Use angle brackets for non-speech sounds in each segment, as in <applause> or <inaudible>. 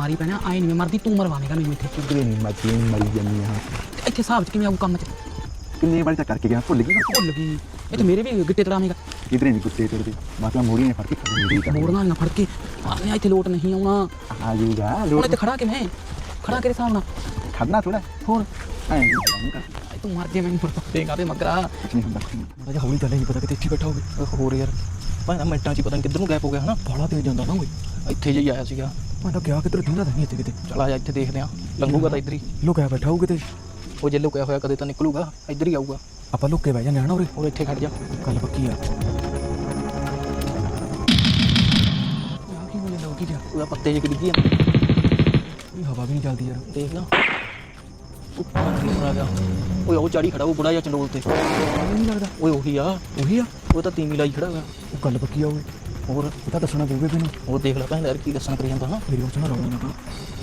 ਮਾਰੀ ਪੈਣਾ ਆਏ ਨਹੀਂ ਮੈਂ ਮਰਦੀ ਤੂੰ ਮਰਵਾਵੇਂਗਾ ਮੈਨੂੰ ਇੱਥੇ। ਕਿਧਰੇ ਨਹੀਂ ਮੱਜੀ ਮਰੀ ਜੰਨੀ ਤੇ ਇੱਥੇ ਹਿਸਾਬ ਚ ਕਿਵੇਂ ਆਊ ਕੰਮ ਚ? ਕਿੰਨੇ ਵਾਰੀ ਤਾਂ ਕਰਕੇ ਗਿਆ ਭੁੱਲ ਗਈ ਭੁੱਲ ਗਈ। ਇਹ ਤੇ ਮੇਰੇ ਵੀ ਗਿੱਟੇ ਤੜਾਵੇਂਗਾ। ਕਿਧਰੇ ਨਹੀਂ ਕੁੱਤੇ ਤੁਰਦੇ ਮਾਤਾ ਮੋੜੀ ਨੇ ਫੜ ਕੇ ਖੜੀ ਮੇਰੀ ਤਾਂ। ਮੋੜ ਨਾਲ ਨਾ ਫੜ ਕੇ ਮਾਰਨੇ ਇੱਥੇ ਲੋਟ ਨਹੀਂ ਆਉਣਾ। ਆ ਜੂਗਾ ਲੋੜ ਇੱਥੇ ਖੜਾ ਕਿਵੇਂ? ਖੜਾ ਕਿਹੜੇ ਹਿਸਾਬ ਨਾਲ? ਖੜਨਾ ਥੋੜਾ ਹੋਰ? ਐਂ ਤੂੰ ਮਰ ਜੇ ਮੈਨੂੰ ਫੜੇਗਾ ਤੇ ਮਗਰਾ। ਹੁੰਦਾ ਅਜਾ ਹੌਲੀ ਚੱਲੇ ਨਹੀਂ ਪਤਾ ਕਿਤੇ ਇੱਥੇ ਬੈਠਾ ਹੋਵੇ। ਹੋਰ ਯਾਰ ਭਾਣਾ ਮਿੰਟਾਂ 'ਚ ਪਤਾ ਨਹੀਂ ਕਿੱਧਰ ਨੂੰ ਗਾਇਬ ਹੋ ਗਿਆ ਹਨਾ? ਬਾਲਾ ਤੇਜ਼ ਜਾਂਦਾ ਨਾ ਓਏ ਇੱਥੇ ਜਿਹੀ ਆਇਆ ਸੀਗਾ। ਮੈਂ ਤਾਂ ਗਿਆ ਕਿਧਰ ਦਿੰਦਾ ਨਹੀਂ ਇੱਥੇ ਕਿਤੇ। ਚਲ ਆ ਜਾ ਇੱਥੇ ਦੇਖਦੇ ਆ ਲੰਘੂਗਾ ਤਾਂ ਇੱਧਰ ਹੀ। ਲੁਕਿਆ ਬੈਠਾ ਹੋਊ ਕਿਤੇ ਉਹ ਜੇ ਲੁਕਿਆ ਹੋਇਆ ਕਦੇ ਤਾਂ ਨਿਕਲੂਗਾ ਇੱਧਰ ਹੀ ਆਊਗਾ। ਆਪਾਂ ਲੁੱਕੇ ਬਹਿ ਜਾਂਦੇ ਉਰੇ। ਉਹ ਇੱਥੇ ਖੜ ਜਾ। ਗੱਲ ਪੱਕੀ ਆ। ਆ ਕੀ ਬੋਲੇ ਲੋਕੀ ਜਾ ਉਹਦਾ ਪੱਤੇ ਜਿਹੇ ਡਿੱਗੀ ਆ। ਇਹ ਹਵਾ ਵੀ ਨਹੀਂ ਚੱਲਦੀ ਯਾਰ। ਦੇਖ ਨਾ ਉੱਪਰ ਕੀ ਹੋ ਰਿਹਾ ਓਏ ਉਹ ਚਾੜੀ ਖੜਾ ਉਹ ਬੁੜਾ ਜਿਹਾ ਚੰਡੋਲ ਤੇ। ਨਹੀਂ ਲੱਗਦਾ। ਓਏ ਉਹੀ ਆ। ਉਹੀ ਆ? ਉਹ ਤਾਂ ਤੀਵੀਂ ਲਾਈ ਖੜਾ ਹੋਇਆ। ਉਹ ਗੱਲ ਪੱਕੀ ਆ ਓਏ ਹੋਰ ਉਹ ਤਾਂ ਦੱਸਣਾ ਪਊਗਾ ਮੈਨੂੰ ਉਹ ਦੇਖ ਲੈ ਭੈਣ ਯਾਰ ਕੀ ਦੱਸਣ ਕਰੀ ਜਾਂਦਾ ਨਾ। ਮੇਰੀ ਉਹ ਨਾ ਰੌਣਾ ਨਾ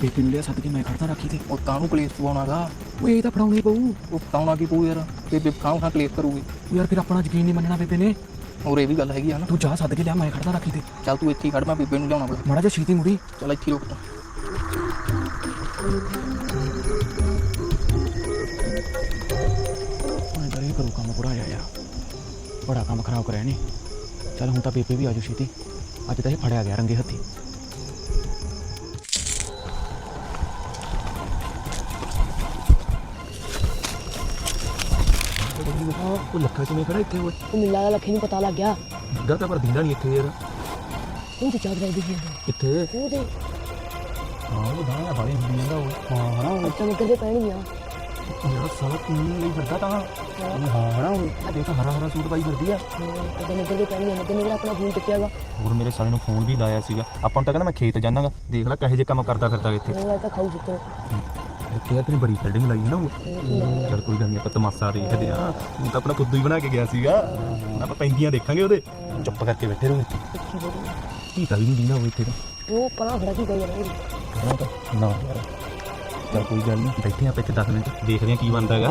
ਬੇਬੀ ਨੂੰ ਲਿਆ ਸੱਦ ਕੇ ਮੈਂ ਖੜਦਾ ਰੱਖੀ ਤੇ। ਉਹ ਕਾਹਨੂੰ ਕਲੇਸ਼ ਪਵਾਉਣਾਗਾ? ਓਏ ਇਹ ਤਾਂ ਫੜਾਉਣੀ ਪਊ। ਉਹ ਕਾਉਣਾ ਕੀ ਪਊ ਯਾਰ? ਬੇਬੇ ਕਾਹਨੂੰ ਖਾਂ ਕਲੇਸ਼ ਕਰੂਗੀ? ਯਾਰ ਫਿਰ ਆਪਣਾ ਯਕੀਨ ਨਹੀਂ ਮੰਨਣਾ ਬੇਬੇ ਨੇ। ਹੋਰ ਇਹ ਵੀ ਗੱਲ ਹੈਗੀ ਆ ਨਾ। ਤੂੰ ਜਾ ਸੱਦ ਕੇ ਲਿਆ ਮੈਂ ਖੜਦਾ ਰੱਖੀ ਤੇ। ਚੱਲ ਤੂੰ ਇੱਥੇ ਹੀ ਖੜ ਮੈਂ ਬੇਬੇ ਨੂੰ ਲਿਆਉਣਾ ਬੜਾ ਮਾੜਾ ਜਿਹਾ ਛੀਤੀ ਮੁੜੀ। ਚੱਲ ਇੱਥੇ ਰੁਕ ਤੂੰ ਉਹਨੇ ਕਰੇ ਕਰੂ ਕੰਮ ਪੂਰਾ ਆਇਆ ਯਾਰ। ਬੜਾ ਕੰਮ ਖਰਾਬ ਕਰਿਆ ਨਹੀਂ ਚੱਲ ਹੁਣ ਤਾਂ ਬੇਬੇ ਵੀ ਆਜੂ ਛੇਤੀ। ਅੱਜ ਤਾਂ ਇਹ ਫੜਿਆ ਗਿਆ ਰੰਗੇ ਹੱਥੀ। ਉਹ ਲੱਖਾ ਕਿਵੇਂ ਖੜਾ ਇੱਥੇ ਓਏ। ਉਹ ਮੈਨੂੰ ਲੱਗਾ ਲੱਖੇ ਨੂੰ ਪਤਾ ਲੱਗ ਗਿਆ। ਦਰ ਤਾਂ ਪਰ ਦਿੰਦਾ ਨਹੀਂ ਇੱਥੇ ਯਾਰ। ਉਹ ਤੇ ਚਾਦਰ ਦੀ ਗਿਆ ਇੱਥੇ ਉਹ ਤੇ ਹਾਂ ਉਹ ਦਾਣਾ ਬਾਲੀ ਹੁੰਦੀ ਜਾਂਦਾ ਉਹ ਹਾਂ ਹਨਾ ਉਹ ਅੱਛਾ ਨਿਕਲਦੇ ਪੈਣਗੀਆਂ। ਯਾਰ ਸਾਲਾ ਕਿੰਨੀ ਲਈ ਫਿਰਦਾ ਤਾਂ ਹਾਂ। ਹਨਾ ਉਹ ਦੇਖ ਹਰਾ ਹਰਾ ਸੂਟ ਪਾਈ ਫਿਰਦੀ ਆ। ਤੇ ਨਿਕਲਦੇ ਪੈਣਗੀਆਂ ਨਿਕਲ ਨਿਕਲ ਆਪਣਾ ਫੋਨ ਚੁੱਕਿਆਗਾ ਹੋਰ ਮੇਰੇ ਸਾਲੇ ਨੂੰ ਫੋਨ ਵੀ ਲਾਇਆ ਸੀਗਾ। ਆਪਾਂ ਨੂੰ ਤਾਂ ਕਹਿੰਦਾ ਮੈਂ ਖੇਤ ਜਾਣਾਗਾ। ਦੇਖ ਲੈ ਕਹੇ ਜੇ ਕੰਮ ਕਰਦਾ ਫਿਰਦਾ ਇੱਥੇ। ਉਹ ਤਾਂ ਖਾਊ ਸੁੱਤੇ ਕਿਹਾ ਤੇਰੀ ਬੜੀ ਫੀਲਡਿੰਗ ਲਾਈ ਹੈ ਨਾ ਉਹ। ਚਲ ਕੋਈ ਗੱਲ ਨਹੀਂ ਆਪਾਂ ਤਮਾਸ਼ਾ ਦੇਖਦੇ ਆ ਤੂੰ ਤਾਂ ਆਪਣਾ ਖੁਦ ਹੀ ਬਣਾ ਕੇ ਗਿਆ ਸੀਗਾ। ਹੁਣ ਆਪਾਂ ਪੈਂਦੀਆਂ ਦੇਖਾਂਗੇ ਉਹਦੇ। ਚੁੱਪ ਕਰਕੇ ਬੈਠੇ ਰਹੋ ਕੀ ਤਾਂ ਵੀ ਨਹੀਂ ਦਿੰਦਾ ਉਹ ਇੱਥੇ ਤਾਂ। ਉਹ ਪਰਾਂ ਖੜਾ ਕੀ ਕਰੀ ਜਾਂਦਾ ਉਹ ਨਾ ਯਾਰ। ਚਲ ਕੋਈ ਗੱਲ ਨਹੀਂ ਬੈਠੇ ਆਪਾਂ ਇੱਥੇ 10 ਮਿੰਟ ਦੇਖਦੇ ਆ ਕੀ ਬਣਦਾ ਹੈਗਾ।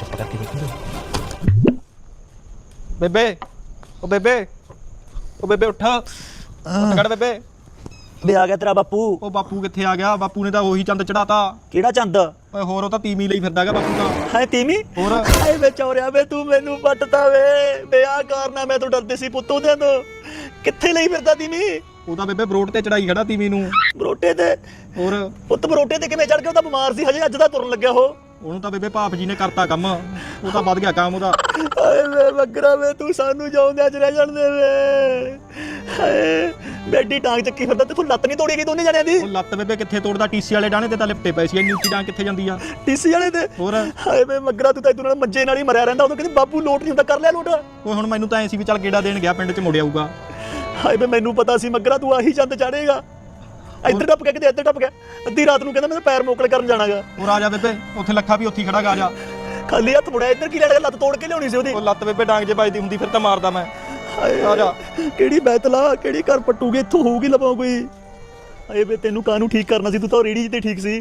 ਚੁੱਪ ਕਰਕੇ ਬੈਠੇ ਰਹੋ। ਬੇਬੇ ਉਹ ਬੇਬੇ ਉਹ ਬੇਬੇ ਉੱਠ। ਉੱਠ ਖੜ ਬੇਬੇ। ਵੇ ਆ ਗਿਆ ਤੇਰਾ ਬਾਪੂ। ਉਹ ਬਾਪੂ ਕਿੱਥੇ ਆ ਗਿਆ? ਬਾਪੂ ਨੇ ਤਾਂ ਉਹੀ ਚੰਦ ਚੜਾਤਾ ਕਿਹੜਾ ਚੰਦ? ਓਏ ਹੋਰ ਉਹ ਤਾਂ ਤੀਮੀ ਲਈ ਫਿਰਦਾਗਾ ਬਾਪੂ ਤਾਂ। ਹੈ ਤੀਮੀ ਹੋਰ। ਹਾਏ ਵੇ ਚੌਰਿਆ ਵੇ ਤੂੰ ਮੈਨੂੰ ਪੱਟਦਾ ਵੇ। ਵੇ ਆ ਕਾਰਨਾ ਮੈਂ ਤੋਂ ਡਰਦੇ ਸੀ ਪੁੱਤੋਂ ਦੇ ਤੋਂ। ਕਿੱਥੇ ਲਈ ਫਿਰਦਾ ਤੀਮੀ ਉਹ ਤਾਂ ਬੇਬੇ ਬਰੋਡ ਤੇ ਚੜਾਈ ਖੜਾ ਤੀਮੀ ਨੂੰ। ਬਰੋਟੇ ਤੇ ਹੋਰ? ਪੁੱਤ ਬਰੋਟੇ ਤੇ ਕਿਵੇਂ ਚੜ ਗਿਆ ਉਹ ਤਾਂ ਬਿਮਾਰ ਸੀ ਹਜੇ ਅੱਜ ਦਾ ਤੁਰਨ ਲੱਗਿਆ ਉਹ। ਉਹਨੂੰ ਤਾਂ ਬੇਬੇ ਭਾਪ ਜੀ ਨੇ ਕਰਤਾ ਕੰਮ। ਉਹ ਤਾਂ ਵੱਧ ਗਿਆ ਕੰਮ ਉਹਦਾ। ਹਾਏ ਵੇ ਬੱਕਰਾ ਵੇ ਤੂੰ ਸਾਨੂੰ ਜਾਉਂਦਿਆਂ ਚ ਰਹਿ ਜਾਣ ਦੇ ਵੇ। ਹਾਏ ਬੈਡੀ ਟਾਂਗ ਚੱਕੀ ਫਿਰਦਾ ਤੇ ਤੂੰ ਲੱਤ ਨਹੀਂ ਤੋੜੀ ਗਈ ਦੋਨੇ ਜਣਿਆਂ ਦੀ? ਉਹ ਲੱਤ ਬੇਬੇ ਕਿੱਥੇ ਤੋੜਦਾ? ਟੀਸੀ ਵਾਲੇ ਡਾਣੇ ਤੇ ਤਾਂ ਲਿਪਟੇ ਪਏ ਸੀ ਇੰਨੀ ਉੱਚੀ ਡਾਂ ਕਿੱਥੇ ਜਾਂਦੀ ਆ? ਟੀਸੀ ਵਾਲੇ ਤੇ? ਹੋਰ? ਹਾਏ ਵੇ ਮੱਗਰਾ ਤੂੰ ਤਾਂ ਇਦੋਂ ਨਾਲ ਮੰਜੇ ਨਾਲ ਹੀ ਮਰਿਆ ਰਹਿੰਦਾ ਉਦੋਂ ਕਹਿੰਦੀ ਬਾਪੂ ਲੋਟ ਨਹੀਂ ਹੁੰਦਾ ਕਰ ਲਿਆ ਲੋਟ। ਓਏ ਹੁਣ ਮੈਨੂੰ ਤਾਂ ਐ ਸੀ ਵੀ ਚੱਲ ਗੇੜਾ ਦੇਣ ਗਿਆ ਪਿੰਡ 'ਚ ਮੁੜ ਆਊਗਾ। ਹਾਏ ਵੇ ਮੈਨੂੰ ਪਤਾ ਸੀ ਮੱਗਰਾ ਤੂੰ ਆਹੀ ਚੰਦ ਚਾੜੇਗਾ। ਇੱਧਰ ਟੱਪ ਗਿਆ ਕਿਤੇ ਇੱਧਰ ਟੱਪ ਗਿਆ। ਅੱਧੀ ਰਾਤ ਨੂੰ ਕਹਿੰਦਾ ਮੈਂ ਤਾਂ ਪੈਰ ਮੋਕਲ ਕਰਨ ਜਾਣਾਗਾ। ਹੋਰ ਆ ਜਾ ਬੇਬੇ ਉੱਥੇ ਲੱਖਾ ਵੀ ਉੱਥੇ ਖੜਾ ਗਾ ਜਾ ਖਾਲੀ ਹੱਥ ਮੁੜਿਆ ਇੱਧਰ ਕੀ ਲੈਣਾ ਲੱਤ ਤੋੜ ਕੇ ਲਿਆਉਣੀ ਸੀ ਉਹਦੀ। ਉਹ ਲੱਤ ਬੇਬੇ ਡਾਂਗ ਜੇ ਵੱਜਦੀ ਹੁੰਦੀ ਫਿਰ ਤਾਂ ਮਾਰਦਾ ਮੈਂ। ਹਾਏ ਆ ਜਾ। ਕਿਹੜੀ ਬੈਤਲਾ ਕਿਹੜੀ ਘਰ ਪੱਟੂਗੇ ਇੱਥੋਂ ਹੋਊਗੀ ਲਵਾਂ ਕੋਈ। ਹਾਏ ਵੇ ਤੈਨੂੰ ਕਾਹਨੂੰ ਠੀਕ ਕਰਨਾ ਸੀ ਤੂੰ ਤਾਂ ਰੇੜੀ ਤੇ ਠੀਕ ਸੀ।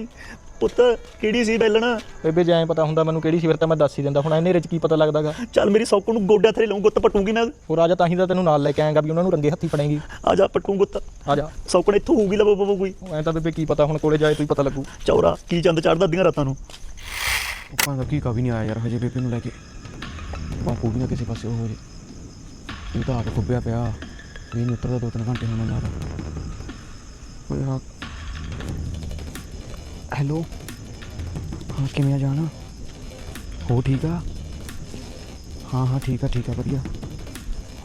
ਪੁੱਤ ਕਿਹੜੀ ਸੀ ਬੈਲਣ? ਬੇਬੇ ਜੇ ਐਂ ਪਤਾ ਹੁੰਦਾ ਮੈਨੂੰ ਕਿਹੜੀ ਸੀ ਫਿਰ ਤਾਂ ਮੈਂ ਦੱਸ ਹੀ ਦਿੰਦਾ। ਹੁਣ ਇਹਨੇ ਚ ਕੀ ਪਤਾ ਲੱਗਦਾਗਾ? ਚੱਲ ਮੇਰੀ ਸੌਕਣ ਨੂੰ ਗੋਡਿਆਂ ਥਲੇ ਲਾਉਂ ਗੁੱਤ ਪਟੂਗੀ ਮੈਂ ਹੋਰ ਆ ਜਾ ਤਾਂ ਹੀ ਤਾਂ ਤੈਨੂੰ ਨਾਲ ਲੈ ਕੇ ਆਏਗਾ ਵੀ ਉਹਨਾਂ ਨੂੰ ਰੰਗੇ ਹੱਥੀ ਫੜੇਗੀ। ਆ ਜਾ ਪਟੂ ਗੁੱਤ। ਆ ਜਾ। ਸੌਕਣ ਇੱਥੋਂ ਹੋਊਗੀ ਲਵੋ ਬਵੋ ਕੋਈ। ਐਂ ਤਾਂ ਬੇਬੇ ਕੀ ਪਤਾ ਹੁਣ ਕੋਲੇ ਜਾਏ ਤੂੰ ਹੀ ਪਤਾ ਲੱਗੂ। ਚੌਰਾ ਕੀ ਚੰਦ ਚੜਦਾ ਅੱਧੀਆਂ ਰਾਤਾਂ ਨੂੰ? ਆਪਾਂ ਦਾ ਕੀ ਕਾ ਵੀ ਨਹੀਂ ਆਇਆ ਯਾਰ ਹਜੇ ਬੇਬੇ ਨੂੰ ਲੈ ਕੇ। ਬਾਪੂ ਵੀ ਨਾ ਕਿਸੇ ਪਾਸੇ ਹੋ ਜੇ ਇਹ ਤਾਂ ਆਪ ਖੁੱਬਿਆ ਪਿਆ। ਵੀ ਨਹੀਂ ਉਤਰਦਾ ਦੋ ਤਿੰਨ ਘੰਟੇ ਹੋਣ ਲੱਗਾ ਓਏ ਹਾਂ ਹੈਲੋ। ਹਾਂ, ਕਿਵੇਂ ਆ ਜਾਣਾ? ਹੋ ਠੀਕ ਆ? ਹਾਂ ਹਾਂ, ਠੀਕ ਆ ਠੀਕ ਆ, ਵਧੀਆ।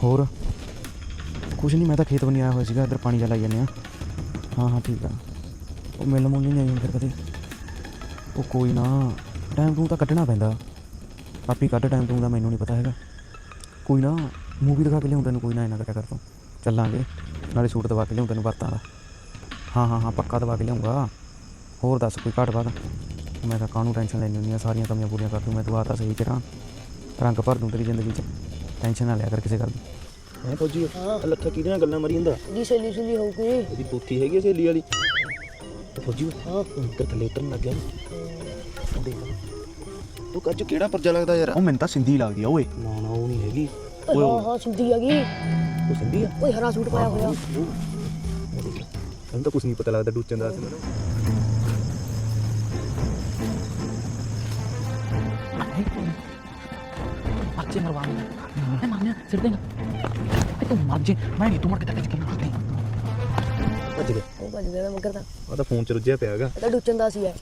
ਹੋਰ? ਕੁਝ ਨਹੀਂ ਮੈਂ ਤਾਂ ਖੇਤ ਬੰਨੀ ਆਇਆ ਹੋਇਆ ਸੀਗਾ, ਇੱਧਰ ਪਾਣੀ ਜਾ ਲਾਈ ਜਾਂਦੇ ਆ। ਹਾਂ ਹਾਂ, ਠੀਕ ਆ। ਉਹ ਮਿਲ ਮੁਲ ਨਹੀਂ ਆਈ ਫਿਰ ਕਦੇ। ਉਹ ਕੋਈ ਨਾ ਟਾਈਮ ਤੂੰ ਤਾਂ ਕੱਢਣਾ ਪੈਂਦਾ। ਆਪੀ ਕੱਢ ਟਾਈਮ ਤੂੰ ਦਾ ਮੈਨੂੰ ਨਹੀਂ ਪਤਾ ਹੈਗਾ। ਕੋਈ ਨਾ ਮੂਵੀ ਦਿਖਾ ਕੇ ਲਿਆਉਂ ਤੈਨੂੰ, ਕੋਈ ਨਾ ਇਹਨਾਂ ਕਰਿਆ ਕਰ ਤੂੰ। ਚੱਲਾਂਗੇ। ਨਾਲੇ ਸੂਟ ਦਵਾ ਕੇ ਲਿਆਉਂ ਤੈਨੂੰ ਵਰਤਾਂ ਦਾ। ਹਾਂ ਹਾਂ ਹਾਂ, ਪੱਕਾ ਦਵਾ ਕੇ ਲਿਆਉਂਗਾ ਹੋਰ ਦੱਸ ਕੋਈ ਘੱਟ ਵੱਧ? ਮੈਂ ਤਾਂ ਕਾਹਨੂੰ ਟੈਨਸ਼ਨ ਲੈਣੀ ਹੁੰਦੀ ਆ? ਸਾਰੀਆਂ ਕਮੀਆਂ ਪੂਰੀਆਂ ਕਰ ਦੂੰ ਮੈਂ ਤੂੰ ਆ ਤਾਂ ਸਹੀ ਤੇਰਾ ਰੰਗ ਭਰ ਦੂੰ ਤੇਰੀ ਜ਼ਿੰਦਗੀ 'ਚ। ਟੈਨਸ਼ਨ ਨਾ ਲਿਆ ਕਰ ਕਿਸੇ ਗੱਲ ਦੀ। ਹੈ ਫੌਜੀ ਲੱਖਾ ਕਿਹਦੀਆਂ ਗੱਲਾਂ ਮਾਰੀ ਜਾਂਦਾ? ਜੀ ਸਹੇਲੀ ਸੁਲੀ ਹੋਊਗੀ। ਇਹਦੀ ਪੋਤੀ ਹੈਗੀ ਸਹੇਲੀ ਵਾਲੀ। ਫੌਜੀ ਹਾਂ ਕਰ ਥੱਲੇ ਉਤਰਨ ਲੱਗ ਗਿਆ। ਦੇਖ ਤੂੰ ਕੱਜ ਕਿਹੜਾ ਪਰਜਾ ਲੱਗਦਾ ਯਾਰ? ਉਹ ਮੈਨੂੰ ਤਾਂ ਸਿੰਧੀ ਲੱਗਦੀ ਆ ਓਏ। ਨਾ ਨਾ ਉਹ ਨਹੀਂ ਹੈਗੀ। ਓਏ ਹਾਂ ਹਾਂ ਸਿੰਧੀ ਆ ਗਈ ਉਹ ਸਿੰਧੀ ਆ? ਓਏ ਹਰਾ ਸੂਟ ਪਾਇਆ ਹੋਇਆ। ਮੈਨੂੰ ਤਾਂ ਕੁਝ ਨਹੀਂ ਪਤਾ ਲੱਗਦਾ ਡੂਚਨ ਦਾ ਮੈਂ ਮਾਰਨਿਆ ਸਿਰ ਦੇਗਾ ਇਹ ਤੂੰ ਮਰਜੇ ਮੈਂ ਨਹੀਂ ਤੂੰ ਮਰ ਕੇ ਤੱਕ ਯਕੀਨ ਰੱਖ ਲਈ ਭੱਜ ਗਏ ਉਹ ਭੱਜ ਗਿਆ ਮਗਰ ਤਾਂ ਉਹ ਤਾਂ ਫੋਨ ਚ ਰੁੱਝਿਆ ਪਿਆ ਹੈਗਾ ਇਹ ਤਾਂ ਡੁੱਚਣ ਦਾ ਸੀ ਹੈ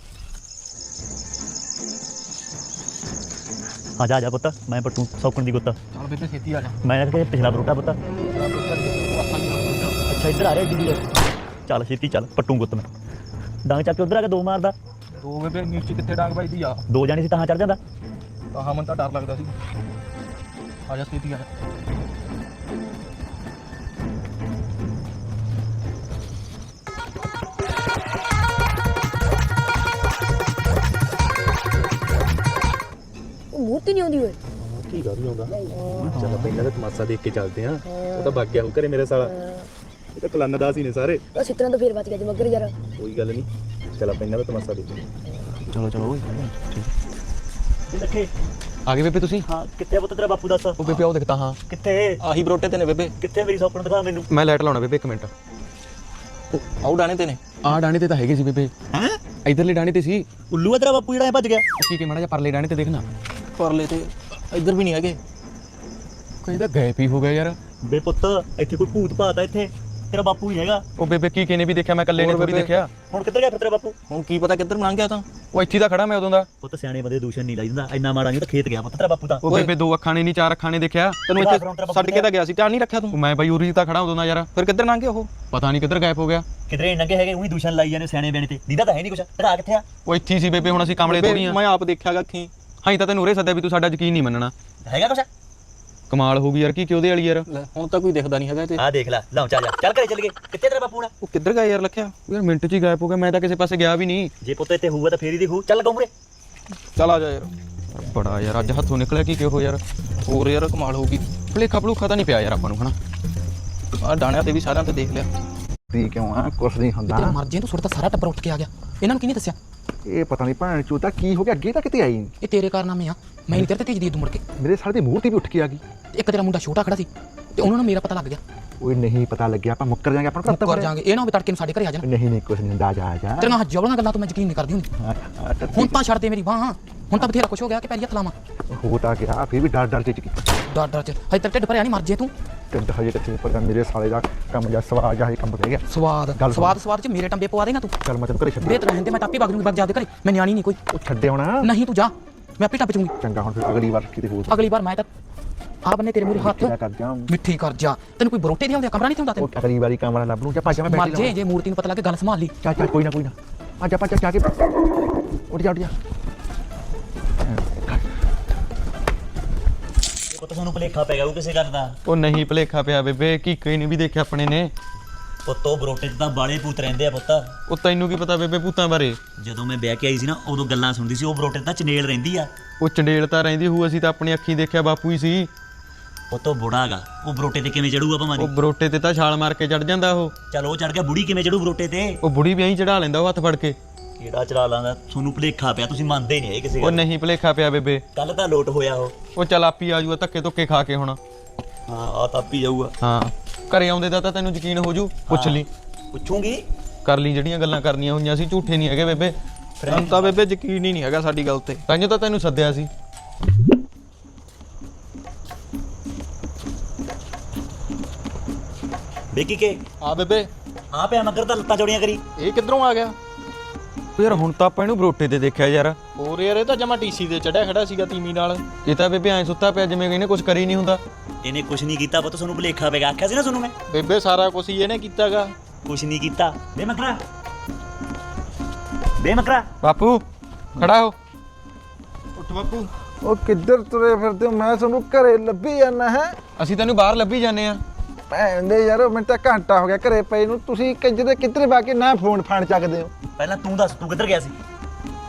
ਆ ਜਾ ਆ ਜਾ ਪੁੱਤ ਮੈਂ ਪੱਟੂ ਸੌਕਣ ਦੀ ਗੁੱਤ ਚੱਲ ਬੇਬੇ ਛੇਤੀ ਆ ਜਾ ਮੈਂ ਕਿਹਾ ਪਿਛਲਾ ਬਰੋਟਾ ਪੁੱਤ ਅੱਛਾ ਇੱਧਰ ਆ ਰਿਹਾ ਏਡੀ ਚੱਲ ਛੇਤੀ ਚੱਲ ਪੱਟੂ ਗੁੱਤ ਮੈਂ ਡਾਂਗ ਚੱਕ ਕੇ ਉਧਰ ਆ ਕੇ ਦੋ ਮਾਰਦਾ ਦੋ ਬੇਬੇ ਨੀਚੇ ਕਿੱਥੇ ਡਾਂਗ ਵੱਜਦੀ ਆ ਦੋ ਜਾਣੇ ਸੀ ਤਾਂ ਚੜ ਜਾਂਦਾ ਤਾਂ ਹਾਂ ਮਨ ਤਾਂ ਡਰ ਲੱਗਦਾ ਸੀ ਆ ਜਾ ਛੇਤੀ ਆ ਜਾ। ਉਹ ਮੂਰਤੀ ਨਹੀਂ ਆਉਂਦੀ ਓਏ। ਕੀ ਗੱਲ ਨਹੀਂ ਆਉਂਦਾ? ਚਲ ਪਹਿਲਾਂ ਤਾਂ ਤਮਾਸ਼ਾ ਦੇਖ ਕੇ ਚੱਲਦੇ ਆ ਉਹ ਤਾਂ ਭੱਗ ਗਿਆ ਹੋ ਘਰੇ ਮੇਰੇ ਸਾਲਾ। ਇਹ ਤਾਂ ਕਲੰਨਦਾਸ ਹੀ ਨੇ ਸਾਰੇ। ਬਸ ਇਤਨਾ ਤਾਂ ਫੇਰ ਬਚ ਗਿਆ ਜੀ ਮਗਰ ਯਾਰ। ਕੋਈ ਗੱਲ ਨਹੀਂ। ਚਲ ਪਹਿਲਾਂ ਤਾਂ ਤਮਾਸ਼ਾ ਦੇਖ ਚਲੋ ਚਲੋ ਓਏ। ਲੱਖੇ ਆ ਗਏ ਬੇਬੇ ਤੁਸੀਂ? ਹਾਂ ਕਿੱਥੇ ਆ ਪੁੱਤ ਤੇਰਾ ਬਾਪੂ ਦੱਸ? ਉਹ ਬੇਬੇ ਆਓ ਦਿਖਤਾ ਹਾਂ। ਕਿੱਥੇ? ਆਹੀ ਬਰੋਟੇ ਤੇ ਨੇ ਬੇਬੇ। ਕਿੱਥੇ ਮੇਰੀ ਸੌਕਣ ਦਿਖਾ ਮੈਨੂੰ? ਮੈਂ ਲਾਈਟ ਲਾਉਣਾ ਬੇਬੇ ਇੱਕ ਮਿੰਟ। ਆਉ ਡਾਣੇ ਤੇ ਨੇ। ਆਹ ਡਾਣੇ ਤੇ ਤਾਂ ਹੈਗੇ ਸੀ ਬੇਬੇ। ਹੈ? ਇਧਰਲੇ ਡਾਣੇ ਤੇ ਸੀ। ਉੱਲੂ ਆ ਤੇਰਾ ਬਾਪੂ ਜਿਹੜਾ ਐਂ ਭੱਜ ਗਿਆ। ਕੀ ਕਿ ਮਾੜਾ ਜਿਹਾ ਪਰਲੇ ਡਾਣੇ ਤੇ ਦੇਖਣਾ ਪਰਲੇ ਤੇ ਇੱਧਰ ਵੀ ਨਹੀਂ ਹੈਗੇ। ਕਹਿੰਦਾ ਗਾਇਬ ਹੀ ਹੋ ਗਿਆ ਯਾਰ। ਬੇ ਪੁੱਤ ਇੱਥੇ ਕੋਈ ਭੂਤ ਭਾਤ ਆ ਇੱਥੇ। ਤੇਰਾ ਬਾਪੂ ਹੀ ਹੈਗਾ। ਉਹ ਬੇਬੇ ਕੀ ਕਿਨੇ ਵੀ ਦੇਖਿਆ? ਮੈਂ ਇਕੱਲੇ ਨੇ ਥੋੜੀ। ਦੇਖਿਆ। ਹੁਣ ਕਿੱਧਰ ਗਿਆ ਫਿਰ ਤੇਰਾ ਬਾਪੂ? ਹੁਣ ਕੀ ਪਤਾ ਕਿੱਧਰ ਲੰਘ ਗਿਆ ਤਾਂ। ਉਹ ਇੱਥੇ ਤਾਂ ਖੜਾ ਮੈਂ ਉਦੋਂ ਦਾ। ਪੁੱਤ ਸਿਆਣੇ ਬੰਦੇ ਦੂਸ਼ਣ ਨਹੀਂ ਲਾਈਦਾ। ਇੰਨਾ ਮਾੜਾ ਨਹੀਂ ਤਾਂ ਖੇਤ ਗਿਆ ਪੁੱਤ ਤੇਰਾ ਬਾਪੂ ਤਾਂ। ਉਹ ਬੇਬੇ ਦੋ ਅੱਖਾਂ ਨੇ ਨਹੀਂ ਚਾਰ ਅੱਖਾਂ ਨੇ ਦੇਖਿਆ। ਤੈਨੂੰ ਇੱਥੇ ਛੱਡ ਕੇ ਤਾਂ ਗਿਆ ਸੀ ਧਿਆਨ ਨਹੀਂ ਰੱਖਿਆ ਤੂੰ। ਮੈਂ ਬਾਈ ਉਰੀ ਤਾਂ ਖੜਾ ਉਦੋਂ ਦਾ ਯਾਰ। ਫਿਰ ਕਿੱਧਰ ਲੰਘ ਗਿਆ ਉਹ? ਪਤਾ ਨਹੀਂ ਕਿੱਧਰ ਗਾਇਬ ਹੋ ਗਿਆ। ਕਿਧਰੇ ਨੰਗੇ ਹੈਗੇ ਉਹੀ ਦੂਸ਼ਣ ਲਾਈ ਜਾਂਦੇ ਸਿਆਣੇ ਬੇਣੇ ਤੇ। ਦੀਦਾ ਤਾਂ ਹੈ ਨਹੀਂ ਕੁਛ। ਤੇਰਾ ਕਿੱਥੇ ਆ? ਉਹ ਇੱਥੇ ਹੀ ਸੀ ਬੇਬੇ ਹੁਣ ਅਸੀਂ ਕਮਲੇ ਬੇਬੇ, ਥੋੜੀ ਆ। ਮੈਂ ਆਪ ਦੇਖਿਆਗਾ ਅੱਖੀਂ। ਹਾਂ ਤਾਂ ਤੈਨੂੰ ਉਰੇ ਸੱਦਿਆ ਵੀ ਤੂੰ ਸਾਡਾ ਯਕੀਨ ਨਹੀਂ ਮੰਨਣਾ। ਹੈਗਾ ਕੁਛ? ਕਮਾਲ ਹੋ ਗਈ ਯਾਰ ਕੀ ਕਿ ਉਹਦੇ ਵਾਲੀ ਯਾਰ? ਲੈ ਹੁਣ ਤਾਂ ਕੋਈ ਦਿਖਦਾ ਨਹੀਂ ਹੈਗਾ ਤੇ। ਆ ਦੇਖ ਲੈ ਲਾਉ ਚੱਲ ਜਾ। ਚੱਲ ਘਰੇ ਚੱਲ ਗਏ। ਕਿੱਥੇ ਤੇਰਾ ਬਾਪੂ ਹੁਣ? ਉਹ ਕਿੱਧਰ ਗਿਆ ਯਾਰ ਲਖਿਆ? ਯਾਰ ਮਿੰਟ 'ਚ ਹੀ ਗਾਇਬ ਹੋ ਗਿਆ ਮੈਂ ਤਾਂ ਕਿਸੇ ਪਾਸੇ ਗਿਆ ਵੀ ਨਹੀਂ। ਜੇ ਪੁੱਤ ਇੱਥੇ ਹੋਊਗਾ ਤਾਂ ਫੇਰ ਹੀ ਦੇਖੂ। ਚੱਲ ਕਮਰੇ ਚੱਲ ਆ ਜਾ ਯਾਰ। ਬੜਾ ਯਾਰ ਅੱਜ ਹੱਥੋਂ ਨਿਕਲਿਆ ਕੀ ਕਿਹੋ ਯਾਰ? ਹੋਰ ਯਾਰ ਕਮਾਲ ਹੋਊਗੀ ਭਲੇਖਾ ਭਲੂਖਾ ਤਾਂ ਨਹੀਂ ਪਿਆ ਯਾਰ ਆਪਾਂ ਨੂੰ ਹਨਾ? ਆ ਡਾਣਿਆਂ ਤੇ ਵੀ ਸਾਰਿਆਂ ਤੇ ਦੇਖ ਲਿਆ। ਦੀ ਕਿਉਂ ਆ ਕੁਛ ਨਹੀਂ ਹੁੰਦਾ। ਤੇਰੇ ਮਰ ਜੇ ਤੂੰ ਸੁੱਟ ਤਾਂ ਸਾਰਾ ਟੱਬਰ ਉੱਠ ਕੇ ਆ ਗਿਆ। ਇਹਨਾਂ ਨੂੰ ਕਿਹਨੇ ਦੱਸਿਆ? ਇਹ ਪਤਾ ਨਹੀਂ ਭੈਣ ਚੋਤਾ ਕੀ ਹੋ ਗਿਆ? ਅੱਗੇ ਤਾਂ ਕਿਤੇ ਆਈ? ਨੀ। ਇਹ ਤੇਰੇ ਕਾਰਨਾਮੇ ਆ। ਮੈਂ ਨਹੀਂ ਤੇਰੇ ਤੇ ਤੇਜ ਦੀ ਮੁੜ ਕੇ। ਮੇਰੇ ਸਾਲੇ ਦੀ ਮੂਰਤੀ ਵੀ ਉੱਠ ਕੇ ਆ ਗਈ। ਤੇ ਇੱਕ ਤੇਰਾ ਮੁੰਡਾ ਛੋਟਾ ਖੜਾ ਸੀ। ਤੇ ਉਹਨਾਂ ਨੂੰ ਮੇਰਾ ਪਤਾ ਲੱਗ ਗਿਆ। ਓਏ ਨਹੀਂ ਪਤਾ ਲੱਗਿਆ ਆਪਾਂ ਮੁੱਕਰ ਜਾਾਂਗੇ ਆਪਾਂ ਨੂੰ ਘਰ ਤਾਂ ਕਰ ਜਾਾਂਗੇ ਇਹ ਨਾ ਹੋਵੇ ਤੜਕੇ ਨੂੰ ਸਾਡੇ ਘਰੇ ਆ ਜਾਣ। ਨਹੀਂ ਨਹੀਂ ਕੁਛ ਨਹੀਂ ਹੁੰਦਾ ਆ ਜਾ। ਜਾ ਤੇਰੀਆਂ ਜਬਲੀਆਂ ਗੱਲਾਂ ਤੋਂ ਮੈਂ ਯਕੀਨ ਨਹੀਂ ਕਰਦੀ ਹੁੰਦੀ। ਤਾਂ ਹੁਣ ਤਾਂ ਛੱਡ ਦੇ ਮੇਰੀ ਬਾਹ। ਹੁਣ ਤਾਂ ਬਥੇਰਾ ਕੁਛ ਹੋ ਗਿਆ ਕਿ ਪੈਰੀ ਹੱਥ ਲਾਵਾਂ। ਹੋ ਤਾਂ ਗਿਆ ਫਿਰ ਵੀ ਡਰ ਡਰ ਕੇ ਚਿੱਕੀ। ਡਰ ਡਰ ਚ। ਹਜੇ ਤੇਰਾ ਢਿੱਡ ਭਰਿਆ ਨਹੀਂ ਮਰ ਜੇ ਤੂੰ। ਤੇ ਹਜੇ ਤੱਕ ਪਰ ਮੇਰੇ ਸਾਲੇ ਦਾ ਕੰਮ ਜਾਂ ਸਵਾਲ ਜਾਂ ਇਹ ਕੰਮ ਰਹਿ ਗਿਆ। ਸਵਾਦ। ਸਵਾਦ ਸਵਾਦ ਚ ਮੇਰੇ ਟੰਬੇ ਪਵਾ ਦੇਗਾ ਤੂੰ। ਚੱਲ ਮੈਂ ਤੈਨੂੰ ਘਰੇ ਛੱਡ ਬੇਤ ਰਹਿੰਦੇ ਮੈਂ ਤਾਂ ਆਪੇ ਵਗ ਜੂੰਗੀ ਵਗ ਜਾ ਦੇ ਘਰੇ। ਮੈਂ ਨਿਆਣੀ ਨਹੀਂ ਕੋਈ। ਉਹ ਛੱਡੇ ਹੋਣਾ। ਨਹੀਂ ਤੂੰ ਜਾ ਮੈਂ ਆਪੇ ਟੱਪ ਜੂੰਗੀ। ਚੰਗਾ ਹੁਣ ਫਿਰ ਅਗਲੀ ਵਾਰ ਕਿਤੇ ਹੋਰ। ਅਗਲੀ ਵਾਰ ਮੈਂ ਤਾਂ ਆ ਬੰਨੇ ਤੇਰੇ ਮੂਰੇ ਹੱਥ ਕਰ ਜਾ ਮਿੱਠੀ ਕਰ ਜਾ ਤੈਨੂੰ ਕੋਈ ਬਰੋਟੇ ਦੀ ਆਉਂਦੇ ਕਮਰਾ ਨਹੀਂ ਤੇ ਹੁੰਦਾ ਉਹ ਤੈਨੂੰ ਅਗਲੀ ਵਾਰੀ ਕਮਰਾ ਲੱਭ ਲੂੰ ਜਾਂ ਭੱਜ ਮੈਂ ਮਰ ਬੈਠੀ ਜੇ ਜੇ ਮੂਰਤੀ ਨੂੰ ਪਤਾ ਲੱਗੇ ਗੱਲ ਸੰਭਾਲ ਲਈ। ਚੱਲ ਕੋਈ ਨਾ ਕੋਈ ਨਾ। ਆ ਜਾ ਭੱਜ ਕੇ ਉੱਠ ਜਾ ਉੱਠ ਜਾ। ਪੁੱਤ ਸਾਨੂੰ ਭਲੇਖਾ ਪੈ ਗਿਆ ਉਹ ਕਿਸੇ ਗੱਲ ਦਾ? ਉਹ ਨਹੀਂ ਭਲੇਖਾ ਪਿਆ ਬੇਬੇ ਕੀ ਕੋਈ ਨਹੀਂ ਵੀ ਦੇਖਿਆ ਆਪਣੇ ਨੇ। ਪੁੱਤੋ ਬਰੋਟੇ 'ਚ ਤਾਂ ਬਾਲੇ ਭੂਤ ਰਹਿੰਦੇ ਆ ਪੁੱਤ। ਉਹ ਤੈਨੂੰ ਕੀ ਪਤਾ ਬੇਬੇ ਭੂਤਾਂ ਬਾਰੇ? ਜਦੋਂ ਮੈਂ ਵਿਆਹ ਕੇ ਆਈ ਸੀ ਨਾ ਉਦੋਂ ਗੱਲਾਂ ਸੁਣਦੀ ਸੀ ਉਹ ਬਰੋਟੇ 'ਚ ਤਾਂ ਚਨੇਲ ਰਹਿੰਦੀ ਆ। ਉਹ ਚੰਡੇਲ ਤਾਂ ਰਹਿੰਦੀ ਹੂ ਅਸੀਂ ਤਾਂ ਆਪਣੀ ਅੱਖੀਂ ਦੇਖਿਆ ਬਾਪੂ ਹੀ ਸੀ। ਪੁੱਤੋ ਬੁੜਾ ਹੈਗਾ। ਉਹ ਬਰੋਟੇ ਤੇ ਕਿਵੇਂ ਚੜੂਗਾ ਭਾਵੇਂ? ਉਹ ਬਰੋਟੇ ਤੇ ਤਾਂ ਛਾਲ ਮਾਰ ਕੇ ਚੜ ਜਾਂਦਾ ਉਹ। ਚਲ ਉਹ ਚੜ ਗਿਆ ਬੁੜੀ ਕਿਵੇਂ ਚੜੂ ਬਰੋਟੇ ਤੇ? ਉਹ ਬੁੜੀ ਵੀ ਐਂ ਚੜਾ ਲੈਂਦਾ ਉਹ ਹੱਥ ਫੜ ਕੇ। ਕਿਹੜਾ ਚੜਾ ਲਾਂਦਾ? ਤੁਹਾਨੂੰ ਭਲੇਖਾ ਪਿਆ ਤੁਸੀਂ ਮੰਨਦੇ ਨਹੀਂ ਇਹ ਕਿਸੇ ਉਹ ਗੱਲ ਨਹੀਂ ਭਲੇਖਾ ਪਿਆ ਬੇਬੇ। ਕੱਲ ਤਾਂ ਲੋਟ ਹੋਇਆ ਉਹ। ਉਹ ਚੱਲ ਆਪੀ ਆ ਜੂਆ ਧੱਕੇ ਧੁੱਕੇ ਖਾ ਕੇ ਹੁਣ। ਹਾਂ ਆ ਤਾਂ ਪੀ ਜਾਊਗਾ। ਹਾਂ। ਘਰੇ ਆਉਂਦੇ ਦਾ ਤਾਂ ਤੈਨੂੰ ਯਕੀਨ ਹੋ ਜੂ? ਪੁੱਛ ਲਈ। ਪੁੱਛੂਗੀ? ਕਰ ਲਈ ਜਿਹੜੀਆਂ ਗੱਲਾਂ ਕਰਨੀਆਂ ਹੋਈਆਂ ਸੀ ਝੂਠੇ ਨਹੀਂ ਹੈਗੇ ਬੇਬੇ। ਸਾਨੂੰ ਤਾਂ ਬੇਬੇ ਯਕੀਨ ਹੀ ਨਹੀਂ ਹੈਗਾ ਸਾਡੀ ਗੱਲ ਤੇ। ਤਾਂਹੀਓ ਤਾਂ ਤੈਨੂੰ ਸੱਦਿਆ ਸੀ। ਵੇਖੀ ਕੇ? ਆ ਬੇਬੇ। ਆ ਪਿਆ ਮਗਰ ਤਾਂ ਲੱਤਾਂ ਜੋੜੀਆਂ ਕਰੀ। ਇਹ ਕਿੱਧਰੋਂ ਆ ਗਿਆ? ਯਾਰ ਹੁਣ ਤਾਂ ਆਪਾਂ ਇਹਨੂੰ ਬਰੋਟੇ ਤੇ ਦੇਖਿਆ ਯਾਰ। ਹੋਰ ਯਾਰ ਇਹ ਤਾਂ ਜਮਾ ਟੀਸੀ ਤੇ ਚੜਿਆ ਖੜਾ ਸੀਗਾ ਤੀਮੀ ਨਾਲ। ਇਹ ਤਾਂ ਬੇਬੇ ਐਂ ਸੁੱਤਾ ਪਿਆ ਜਿਵੇਂ ਇਹਨੇ ਕੁਝ ਕਰੀ ਨਹੀਂ ਹੁੰਦਾ। ਇਹਨੇ ਕੁਛ ਨਹੀਂ ਕੀਤਾ ਪੁੱਤ ਤੁਹਾਨੂੰ ਭਲੇਖਾ ਪੈ ਗਿਆ। ਆਖਿਆ ਸੀ ਨਾ ਤੁਹਾਨੂੰ ਮੈਂ? ਬੇਬੇ ਸਾਰਾ ਕੁਝ ਹੀ ਇਹਨੇ ਕੀਤਾਗਾ। ਕੁਛ ਨਹੀਂ ਕੀਤਾ। ਬੇ ਮਕਰਾ ਬੇ ਮਕਰਾ ਬਾਪੂ ਖੜਾ ਹੋ। ਉੱਠ ਬਾਪੂ। ਉਹ ਕਿੱਧਰ ਤੁਰੇ ਫਿਰਦੇ ਹੋ? ਮੈਂ ਤੁਹਾਨੂੰ ਘਰੇ ਲੱਭੀ ਜਾਂਦਾ ਹੈ। ਅਸੀਂ ਤੈਨੂੰ ਬਾਹਰ ਲੱਭੀ ਜਾਂਦੇ ਆ ਭੈਣ ਦੇ ਯਾਰ ਮੈਨੂੰ ਤਾਂ ਘੰਟਾ ਹੋ ਗਿਆ ਘਰੇ ਪਏ ਨੂੰ। ਤੁਸੀਂ ਕਿੱਧਰੇ ਕਿੱਧਰੇ ਬਾਕੀ ਨਾ ਫੋਨ ਫਾਨ ਚੱਕਦੇ ਹੋ? ਪਹਿਲਾਂ ਤੂੰ ਦੱਸ ਤੂੰ ਕਿੱਧਰ ਗਿਆ ਸੀ?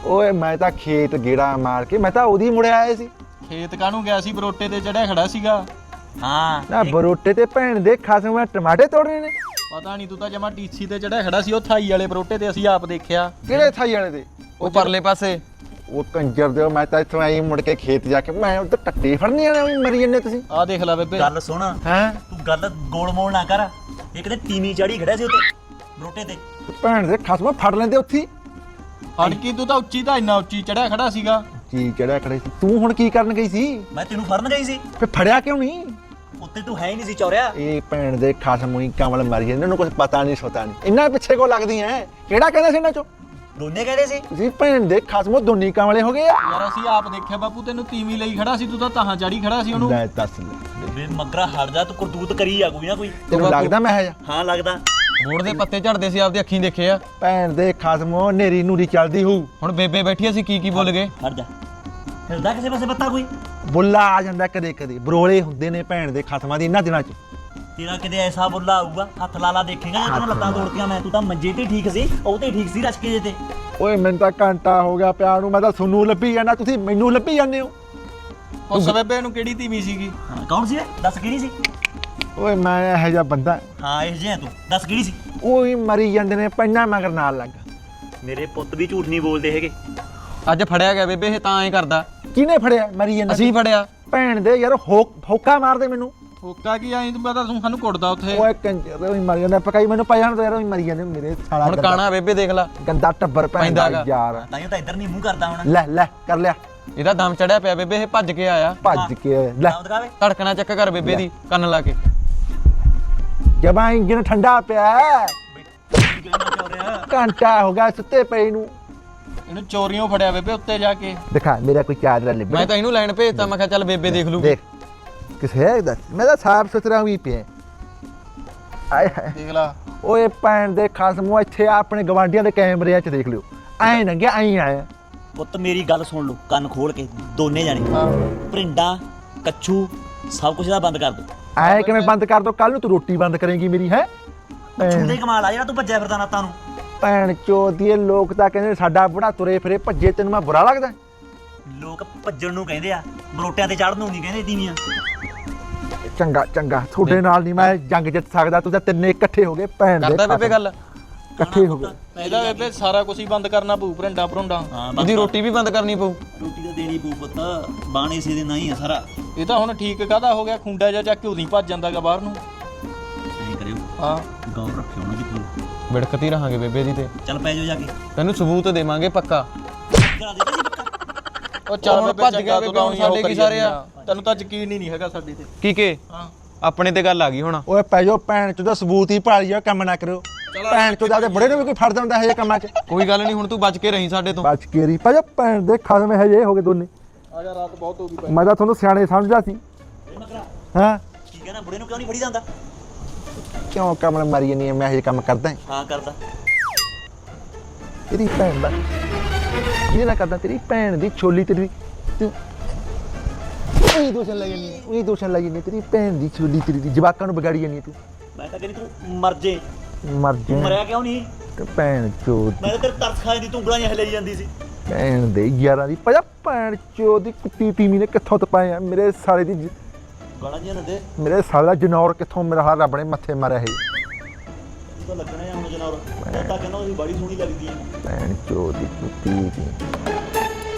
ਓਏ ਮੈਂ ਤਾਂ ਖੇਤ ਗੇੜਾ ਮਾਰ ਕੇ ਮੈਂ ਤਾਂ ਉਹਦੀ ਮੁੜਿਆ ਆਇਆ ਸੀ। ਖੇਤ ਕਾਹਨੂੰ ਗਿਆ ਸੀ? ਬਰੋਟੇ ਤੇ ਚੜਿਆ ਖੜਾ ਸੀਗਾ। ਹਾਂ। ਨਾ ਬਰੋਟੇ ਤੇ ਭੈਣ ਦੇ ਖਸਮ ਮੈਂ ਟਮਾਟੇ ਤੋੜਨੇ ਨੇ। ਪਤਾ ਨਹੀਂ ਤੂੰ ਤਾਂ ਜਮਾ ਟੀਸੀ ਤੇ ਚੜਿਆ ਖੜਾ ਸੀ। ਉਹ ਥਾਈ ਵਾਲੇ ਬਰੋਟੇ ਤੇ ਅਸੀਂ ਆਪ ਦੇਖਿਆ। ਕਿਹੜੇ ਥਾਈ ਵਾਲੇ ਦੇ ਉਹ ਪਰਲੇ ਪਾਸੇ। ਉਹ ਕੰਜਰ ਦੇ ਮੈਂ ਤਾਂ ਇੱਥੋਂ ਆਈ ਮੁੜ ਕੇ ਖੇਤ ਜਾ ਕੇ ਮੈਂ ਉੱਧਰ ਟੱਟੇ ਫੜਨੀ ਆਣੇ ਵੀ ਮਰੀ ਜੰਨੇ ਤੁਸੀਂ। ਆ ਦੇਖ ਲੈ ਬੇਬੇ। ਗੱਲ ਸੁਣ। ਹੈਂ? ਤੂੰ ਗੱਲ ਗੋਲ ਮੋਲ ਨਾ ਕਰ। ਇਹ ਕਿਤੇ ਤੀਵੀਂ ਚੜੀ ਖੜਿਆ ਸੀ ਉੱਤੇ ਬਰੋਟੇ ਤੇ। ਭੈਣ ਦੇ ਖਸਮ ਫੜ ਲੈਂਦੇ ਉੱਥੇ ਹੀ। ਹੜ ਕੀ ਤੂੰ ਤਾਂ ਉੱਚੀ ਤਾਂ ਇੰਨਾ ਉੱਚੀ ਚੜਿਆ ਖੜਾ ਸੀਗਾ। ਕੀ ਚੜਿਆ ਖੜੇ ਸੀ? ਤੂੰ ਹੁਣ ਕੀ ਕਰਨ ਗਈ ਸੀ? ਮੈਂ ਤੈਨੂੰ ਫੜਨ ਗਈ ਸੀ। ਫੇ ਫੜਿਆ ਕਿਉਂ ਨਹੀਂ? ਉੱਤੇ ਤੂੰ ਹੈ ਹੀ ਨਹੀਂ ਸੀ ਚੌਰਿਆ। ਇਹ ਭੈਣ ਦੇ ਖਾਸਮ ਹੀ ਕਮਲ ਮਰ ਗਏ ਇਹਨਾਂ ਨੂੰ ਕੁਝ ਪਤਾ ਨਹੀਂ ਸੋਤਾ ਨਹੀਂ। ਇੰਨਾ ਪਿੱਛੇ ਕੋ ਲੱਗਦੀ ਐ ਕਿਹੜਾ ਕਹਿੰਦਾ ਸੀ ਇਹਨਾਂ ਚੋਂ? ਦੋਨੇ ਕਹਿੰਦੇ ਸੀ? ਤੁਸੀਂ ਭੈਣ ਦੇ ਖਾਸਮੋ ਦੋਨੀ ਕਮਲੇ ਹੋ ਗਏ ਆ। ਯਾਰ ਅਸੀਂ ਆਪ ਦੇਖਿਆ ਬਾਪੂ ਤੈਨੂੰ ਤੀਵੀਂ ਲਈ ਖੜਾ ਸੀ ਤੂੰ ਤਾਂ ਤਾਹਾਂ ਚਾੜੀ ਖੜਾ ਸੀ ਉਹਨੂੰ। ਲੈ ਦੱਸ ਲੈ। ਵੇ ਮਗਰਾ ਹਟ ਜਾ ਤੂੰ ਕਰਤੂਤ ਕਰੀ ਆ ਕੋਈ ਨਾ ਕੋਈ। ਤੈਨੂੰ ਲੱਗਦਾ ਮੈਂ ਹੈ ਹਾਂ ਲੱਗਦਾ। ਬੋੜ ਦੇ ਪੱਤੇ ਝੜਦੇ ਸੀ ਆਪਦੀ ਅੱਖੀਂ ਦੇਖੇ ਆ। ਭੈਣ ਦੇ ਖਾਸਮੋ ਨੇਰੀ ਨੂਰੀ ਚੱਲਦੀ ਹੂ ਹੁਣ ਬੇਬੇ ਬੈਠੀ ਅਸੀਂ ਕੀ ਕੀ ਬੋਲ ਗਏ? ਹਟ ਜਾ। ਫਿਰਦਾ ਕਿਸੇ ਪਾਸੇ ਬੱਤਾ ਕੋਈ? ਬੁੱਲਾ ਆ ਜਾਂਦਾ ਕਦੇ ਕਦੇ ਬਰੋਲੇ ਹੁੰਦੇ ਨੇ ਭੈਣ ਦੇ ਖਾਸਮਾਂ ਦੀ ਇਹਨਾਂ ਦਿਨਾਂ 'ਚ। ਤੇਰਾ ਕਿਤੇ ਐਸਾ ਬੁੱਲਾ ਆਊਗਾ ਹੱਥ ਲਾਲਾ ਦੇਖੇਗਾ ਜਾਂ ਤੈਨੂੰ ਲੱਤਾਂ ਤੋੜਤੀਆਂ ਮੈਂ ਤੂੰ ਤਾਂ ਮੰਜੇ ਤੇ ਠੀਕ ਸੀ ਉਹ ਤੇ ਠੀਕ ਸੀ ਰਸਕੇ ਜੇ ਤੇ। ਓਏ ਮੈਨੂੰ ਤਾਂ ਘੰਟਾ ਹੋ ਗਿਆ ਪਿਆ ਨੂੰ ਮੈਂ ਤਾਂ ਤੁਹਾਨੂੰ ਲੱਭੀ ਜਾਂਦਾ ਤੁਸੀਂ ਮੈਨੂੰ ਲੱਭੀ ਜਾਂਦੇ ਹੋ। ਉਸ ਬੇਬੇ ਨੂੰ ਕਿਹੜੀ ਤੀਵੀਂ ਸੀਗੀ? ਹਾਂ ਕੌਣ ਸੀ ਇਹ? ਦੱਸ ਕਿਹੜੀ ਸੀ? ਓਏ ਮੈਂ ਇਹੋ ਜਿਹਾ ਬੰਦਾ। ਹਾਂ ਇਹ ਜਿਹਾ ਤੂੰ ਦੱਸ ਕਿਹੜੀ ਸੀ? ਉਹੀ ਮਰੀ ਜਾਂਦੇ ਨੇ ਪੈਣਾ ਮਗਰ ਨਾਲ ਲੱਗ। ਮੇਰੇ ਪੁੱਤ ਵੀ ਝੂਠ ਨਹੀਂ ਬੋਲਦੇ ਹੈਗੇ। ਅੱਜ ਫੜਿਆ ਗਿਆ ਬੇਬੇ ਇਹ ਤਾਂ ਐਂ ਕਰਦਾ। ਕਿਹਨੇ ਫੜਿਆ? ਮਰੀ ਜਾਂਦਾ ਅਸੀਂ ਫੜਿਆ। ਭੈਣ ਦੇ ਯਾਰ ਹੋਕਾ ਮਾਰਦੇ ਮੈਨੂੰ। ਹੋਕਾ ਕੀ ਆਈ ਤੂੰ ਪਤਾ ਤੂੰ ਸਾਨੂੰ ਕੁੱਟਦਾ ਉੱਥੇ। ਓਏ ਕੰਜਰ ਉਹੀ ਮਰ ਜਾਂਦਾ ਪਕਾਈ ਮੈਨੂੰ ਪੈ ਜਾਣ ਤਾਂ ਯਾਰ ਉਹੀ ਮਰੀ ਜਾਂਦੇ ਮੇਰੇ ਸਾਲਾ ਹੁਣ ਕਾਣਾ ਬੇਬੇ ਦੇਖ ਲਾ। ਗੰਦਾ ਟੱਬਰ ਪੈਂਦਾ ਗਾ। ਯਾਰ। ਤਾਂ ਹੀ ਤਾਂ ਇੱਧਰ ਨਹੀਂ ਮੂੰਹ ਕਰਦਾ ਹੁਣ। ਲੈ ਲੈ ਕਰ ਲਿਆ। ਇਹਦਾ ਦਮ ਚੜਿਆ ਪਿਆ ਬੇਬੇ ਇਹ ਭੱਜ ਕੇ ਆਇਆ। ਭੱਜ ਕੇ ਲੈ। ਨਾਮ ਦਿਖਾਵੇ। ਧੜਕਣਾ ਚੱਕ ਕਰ ਬੇਬੇ ਦੀ ਕੰਨ ਲਾ ਕੇ। ਜਮਾ ਇੰਜਨ ਠੰਡਾ ਪਿਆ ਹੈ। ਘੰਟਾ ਹੋ ਗਿਆ ਸੁੱਤੇ ਪਏ ਨੂੰ। ਇਹਨੂੰ ਚੋਰੀਆਂ ਫੜਿਆ ਬੇਬੇ ਉੱਤੇ ਜਾ ਕੇ। ਦਿਖਾ ਮੇਰਾ ਕੋਈ ਚਾਦਰਾ ਲਿਬੜ ਮੈਂ ਤਾਂ ਇਹਨੂੰ ਲੈਣ ਭੇਜਤਾ ਮੈਂ ਕਿਹਾ ਚੱਲ ਬੇਬੇ ਦੇਖ ਲੂਗੀ। ਦੇਖ। ਕਿਸੇ ਹੈ ਦੱਸ ਮੈਂ ਤਾਂ ਸਾਫ਼ ਸੁਥਰਾ ਵੀ ਪਿਆ ਆਏ ਹਾਏ ਦੇਖ ਲਾ ਓਏ ਭੈਣ ਦੇ ਖਸਮੋ ਇੱਥੇ ਆਪਣੇ ਗਵਾਂਡੀਆਂ ਦੇ ਕੈਮਰਿਆਂ 'ਚ ਦੇਖ ਲਿਓ ਐਂ ਨੰਗਿਆ ਐਂ ਆਇਆ ਪੁੱਤ ਮੇਰੀ ਗੱਲ ਸੁਣ ਲਓ ਕੰਨ ਖੋਲ ਕੇ ਦੋਨੇ ਜਾਣੇ। ਪ੍ਰਿੰਡਾ ਕੱਛੂ ਸਭ ਕੁਝ ਦਾ ਬੰਦ ਕਰ ਦੋ। ਐ ਕਿਵੇਂ ਬੰਦ ਕਰ ਦੋ? ਕੱਲ ਨੂੰ ਤੂੰ ਰੋਟੀ ਬੰਦ ਕਰੇਂਗੀ ਮੇਰੀ ਹੈ? ਛੁੰਦੇ ਕਮਾਲ ਆ ਜਿਹੜਾ ਤੂੰ ਭੱਜਿਆ ਫਿਰਦਾ ਨਾਤਾਂ ਨੂੰ। ਭੈਣ ਚੋਦੀਏ ਲੋਕ ਤਾਂ ਕਹਿੰਦੇ ਸਾਡਾ ਬੁੜਾ ਤੁਰੇ ਫਿਰੇ ਭੱਜੇ ਤੈਨੂੰ ਮੈਂ ਬੁਰਾ ਲੱਗਦਾ। ਲੋਕ ਭੱਜਣ ਨੂੰ ਕਹਿੰਦੇ ਆ ਬਰੋਟਿਆਂ ਤੇ ਚੜਨ ਨੂੰ ਨਹੀਂ ਕਹਿੰਦੇ ਤੀਵੀਆਂ। ਚੰਗਾ ਚੰਗਾ। ਤੁਹਾਡੇ ਨਾਲ ਨਹੀਂ ਮੈਂ ਜੰਗ ਜਿੱਤ ਸਕਦਾ ਤੂੰ ਤਾਂ ਤਿੰਨੇ ਇਕੱਠੇ ਹੋ ਗਏ ਭੈਣ ਦੇ ਕਰਦਾ ਬੇਬੇ। ਗੱਲ। ਇਕੱਠੇ ਹੋ ਗਏ। ਇਹਦਾ ਬੇਬੇ ਸਾਰਾ ਕੁਝ ਹੀ ਬੰਦ ਕਰਨਾ ਪਊ ਭਰੰਡਾ ਭਰੁੰਡਾ। ਹਾਂ ਇਹਦੀ ਰੋਟੀ ਵੀ ਬੰਦ ਕਰਨੀ ਪਊ। ਰੋਟੀ ਤਾਂ ਦੇਣੀ ਪਊ ਪੁੱਤ ਬਾਣੇ ਸੇ ਦੇ ਨਹੀਂ ਆ ਸਾਰਾ। ਇਹ ਤਾਂ ਹੁਣ ਠੀਕ ਕਾਹਦਾ ਹੋ ਗਿਆ ਖੁੰਡਾ ਜਾ ਚੱਕ ਕੇ ਉਦੋਂ ਭੱਜ ਜਾਂਦਾਗਾ ਬਾਹਰ ਨੂੰ। ਐਂ ਕਰਿਓ। ਹਾਂ। ਗੌਰ ਰੱਖਿਓ ਨਾ ਕਿਤੇ ਵਿੜਕਤੀ ਰਹਾਂਗੇ ਬੇਬੇ ਦੀ ਤੇ। ਚੱਲ ਪੈ ਜਾਓ ਜਾ ਕੇ। ਤੈਨੂੰ ਸਬੂਤ ਦੇਵਾਂਗੇ ਪੱਕਾ। ਕਰਾ ਦੇ ਜੀ ਪੱਕਾ। ਉਹ ਚੱਲ ਹੁਣ ਭੱਜ ਗਿਆ ਬੇਬੇ, ਹੁਣ ਸਾਡੇ ਕੀ ਸਾਰੇ ਆ? ਤੈਨੂੰ ਤਾਂ ਯਕੀਨ ਹੀ ਨਹੀਂ ਹੈਗਾ ਸਾਡੇ ਤੇ। ਕੀ ਕੇ? ਹਾਂ। ਆਪਣੇ ਤੇ ਗੱਲ ਆ ਗਈ ਹੁਣ। ਓਏ ਪੈ ਜਾਓ ਭੈਣ ਚੋਦਾ ਸਬੂਤ ਹੀ ਭਾਲੀ ਜਾ ਕੰਮ ਨਾ ਕਰਿਓ। ਭੈਣ ਚੋਦਾ ਦੇ ਬੜੇ ਨੂੰ ਵੀ ਕੋਈ ਫੜਦਾ ਹੁੰਦਾ ਇਹ ਜਿਹੇ ਕੰਮਾਂ 'ਚ। ਕੋਈ ਗੱਲ ਨਹੀਂ ਹੁਣ ਤੂੰ ਬਚ ਕੇ ਰਹੀਂ ਸਾਡੇ ਤੋਂ। ਬਚ ਕੇ ਰੀ ਪੈ ਜਾ ਭੈਣ ਦੇ ਖਸਮ ਹੈ ਜੇ ਹੋ ਗਏ ਦੋਨੇ। ਆ ਜਾ ਰਾਤ ਬਹੁਤ ਹੋ ਗਈ ਮੈਂ ਤਾਂ ਤੁਹਾਨੂੰ ਸਿਆਣੇ ਸਮਝਦਾ ਸੀ। ਹਾਂ? ਕੀ ਕਹਿਣਾ ਬੁੜੇ ਨੂੰ ਕਿਉਂ ਨਹੀਂ ਫੜੀ ਜਾਂਦਾ? ਕਿਉਂ ਕਮਲ ਮਾਰੀ ਜਾਨੀ ਹੈ, ਮੈਂ ਇਹ ਜਿਹੇ ਕੰਮ ਕਰਦਾ। ਹਾਂ ਕਰਦਾ। ਤੇਰੀ ਭੈਣ ਦਾ। ਇਹ ਨਾ ਕਰਦਾ ਤੇਰੀ ਭੈਣ ਦੀ ਛੋਲੀ ਤੇਰੀ। ਤੂੰ ਉਹੀ ਦੋਸ਼ਨ ਲੱਗ ਜਾਨੀ ਹੈ, ਉਹੀ ਦੋਸ਼ਨ ਲੱਗ ਜਾਨੀ ਹੈ, ਤੇਰੀ ਭੈਣ ਦੀ ਛੋਲੀ ਤੇਰੀ ਦੀ। ਜਵਾਕਾਂ ਨੂੰ ਵਿਗਾੜੀ ਹੈ ਤੂੰ। ਮੈਂ ਤਾਂ ਕਹਿੰਦੀ ਤੂੰ ਮਰ ਜੇ। ਮਰ ਤੂੰ ਜਾ ਮਰਿਆ ਕਿਉਂ ਨਹੀਂ? ਤੇ ਭੈਣ ਚੋਦ ਮੈਂ ਤਾਂ ਤੇਰੇ ਤਰਸ ਖਾ ਜਾਂਦੀ ਤੂੰ ਉਂਗਲਾਂ ਜਿਹਾ ਹਿਲਾਈ ਜਾਂਦੀ ਸੀ। ਭੈਣ ਦੇ 11 ਦੀ। ਪਜਾ ਭੈਣ ਚੋਦ ਦੀ ਕੁੱਤੀ ਤੀਮੀ ਨੇ ਕਿੱਥੋਂ ਤਪਾਇਆ? ਮੇਰੇ ਸਾਲੇ ਦੀ ਜ- ਗਾਲਾਂ ਨਾ ਦੇ। ਮੇਰੇ ਸਾਲੇ ਦਾ ਜਨੌਰ ਕਿੱਥੋਂ ਮੇਰਾ ਹਾਲ ਰੱਬ ਨੇ ਮੱਥੇ ਮਾਰਿਆ ਹੈ ਤੂੰ ਲੱਗਣਾ ਹੈ ਹੁਣ ਜਨਾਵਰ ਮੈਂ ਤਾਂ ਕਹਿੰਦਾ ਉਹਦੀ ਬੜੀ ਸੋਹਣੀ ਲੱਗਦੀ ਹੈ ਭੈਣ ਚੋਦ ਦੀ ਕੁੱਤੀ ਦੀ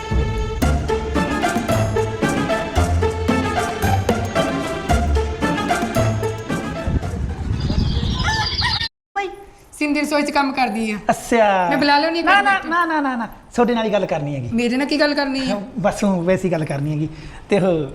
ਸਿੰਧੀ ਰਸੋਈ 'ਚ ਕੰਮ ਕਰਦੀ ਆ। ਅੱਛਾ। ਮੈਂ ਬੁਲਾ ਲਿਓ ਨਹੀਂ ਨਾ ਨਾ ਨਾ ਨਾ ਨਾ ਨਾ। ਤੁਹਾਡੇ ਨਾਲ ਹੀ ਗੱਲ ਕਰਨੀ ਹੈਗੀ। ਮੇਰੇ ਨਾਲ ਕੀ ਗੱਲ ਕਰਨੀ ਆ? ਬਸ ਉਹ ਵੈਸੀ ਗੱਲ ਕਰਨੀ ਹੈਗੀ। ਤੇ ਉਹ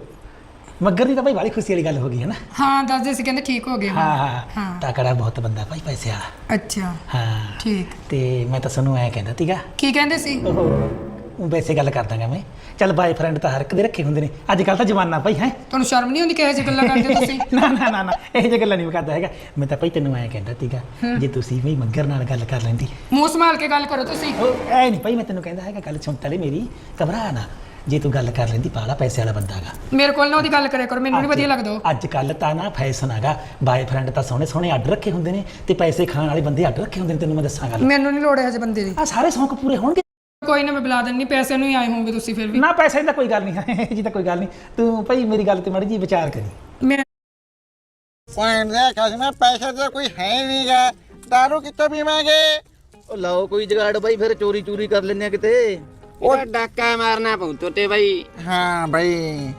ਮੱਗਰ ਦੀ ਤਾਂ ਭਾਈ ਬੜੀ ਖੁਸ਼ੀ ਵਾਲੀ ਗੱਲ ਹੋ ਗਈ ਹੈ ਨਾ। ਹਾਂ ਦੱਸਦੇ ਸੀ ਕਹਿੰਦੇ ਠੀਕ ਹੋ ਗਏ ਹਾਂ। ਹਾਂ ਹਾਂ। ਤਾਕੜਾ ਬਹੁਤ ਬੰਦਾ ਭਾਈ ਪੈਸੇ ਵਾਲਾ। ਅੱਛਾ। ਹਾਂ। ਠੀਕ। ਤੇ ਮੈਂ ਤਾਂ ਸਾਨੂੰ ਐ ਕਹਿੰਦਾ ਤੀਗਾ ਕੀ ਕਹਿੰਦੇ ਸੀ? ਉਹ ਵੈਸੇ ਗੱਲ ਕਰ ਦਾਂਗਾ ਮੈਂ। ਚੱਲ ਬਾਏਫ੍ਰੈਂਡ ਤਾਂ ਹਰ ਇੱਕ ਦੇ ਰੱਖੇ ਹੁੰਦੇ ਨੇ। ਅੱਜ ਕੱਲ ਤਾਂ ਜਮਾਨਾ ਭਾਈ ਹੈ। ਤੁਹਾਨੂੰ ਸ਼ਰਮ ਨਹੀਂ ਆਉਂਦੀ ਕਿਹੋ ਜਿਹੀ ਗੱਲਾਂ ਕਰਦੇ ਤੁਸੀਂ? <laughs> ਨਾ ਨਾ ਨਾ ਨਾ। ਇਹ ਜਿਹੀ ਗੱਲਾਂ ਨਹੀਂ ਮੈਂ ਕਰਦਾ ਹੈਗਾ। ਮੈਂ ਤਾਂ ਭਾਈ ਤੈਨੂੰ ਐ ਕਹਿੰਦਾ ਤੀਗਾ ਜੇ ਤੁਸੀਂ ਵੀ ਮੱਗਰ ਨਾਲ ਗੱਲ ਕਰ ਲੈਂਦੀ। ਮੂੰਹ ਸੰਭਾਲ ਕੇ ਗੱਲ ਕਰੋ ਤੁਸੀਂ। ਉਹ ਐ ਨਹੀਂ ਭਾਈ ਮੈਂ ਤੈਨੂੰ ਕਹਿੰਦਾ ਹੈਗਾ ਗੱਲ ਸੁਣ ਤਲੇ ਮੇਰੀ। ਘਬਰਾ ਨਾ। ਜੇ ਤੂੰ ਗੱਲ ਕਰ ਲੈਂਦੀ ਪਾਲਾ ਪੈਸੇ ਵਾਲਾ ਬੰਦਾ ਹੈਗਾ। ਮੇਰੇ ਕੋਲ ਨਾ ਉਹਦੀ ਗੱਲ ਕਰਿਆ ਕਰੋ ਮੈਨੂੰ ਨਹੀਂ ਵਧੀਆ ਲੱਗਦਾ ਉਹ। ਅੱਜ ਕੱਲ ਤਾਂ ਨਾ ਫੈਸ਼ਨ ਹੈਗਾ ਬਾਏਫ੍ਰੈਂਡ ਤਾਂ ਸੋਹਣੇ ਸੋਹਣੇ ਅੱਡ ਰੱਖੇ ਹੁੰਦੇ ਨੇ ਤੇ ਪੈਸੇ ਖਾਣ ਵਾਲੇ ਬੰਦੇ ਅੱਡ ਰੱਖੇ ਹੁੰਦੇ ਨੇ ਤੈਨੂੰ ਮੈਂ ਦੱਸਾਂ ਗੱਲ। ਮੈਨੂੰ ਨਹੀਂ ਲੋੜ ਹੈ ਹਜੇ ਬੰਦੇ ਦੀ। ਆ ਸਾਰੇ ਸ਼ੌਂਕ ਪੂਰੇ ਹੋਣਗੇ। ਕੋਈ ਨਾ ਮੈਂ ਬੁਲਾ ਦਿੰਨੀ ਪੈਸੇ ਨੂੰ ਹੀ ਆਏ ਹੋਵੋਗੇ ਤੁਸੀਂ ਫਿਰ ਵੀ। ਨਾ ਪੈਸੇ ਦੀ ਤਾਂ ਕੋਈ ਗੱਲ ਨਹੀਂ ਜੀ ਤਾਂ ਕੋਈ ਗੱਲ ਨਹੀਂ। ਤੂੰ ਭਾਈ ਮੇਰੀ ਗੱਲ ਤੇ ਮੜੀ ਜੀ ਵਿਚਾਰ ਕਰੀ। ਮੈਂ ਭੈਣ ਦੇ ਖਸਮੇ ਪੈਸੇ ਤਾਂ ਕੋਈ ਹੈ ਨਹੀਂਗਾ ਦਾਰੂ ਕਿੱਥੋਂ ਪੀਵਾਂਗੇ? ਉਹ ਲਾਓ ਕੋਈ ਜਗਾੜ ਬਾਈ ਫਿਰ ਚੋਰੀ ਚੋਰੀ ਕਰ ਲੈਨੇ ਆ ਕਿਤੇ। ਉਹ ਡਾਕਾ ਮਾਰਨਾ ਪਊ ਤੋਤੇ ਬਾਈ। ਹਾਂ ਬਈ।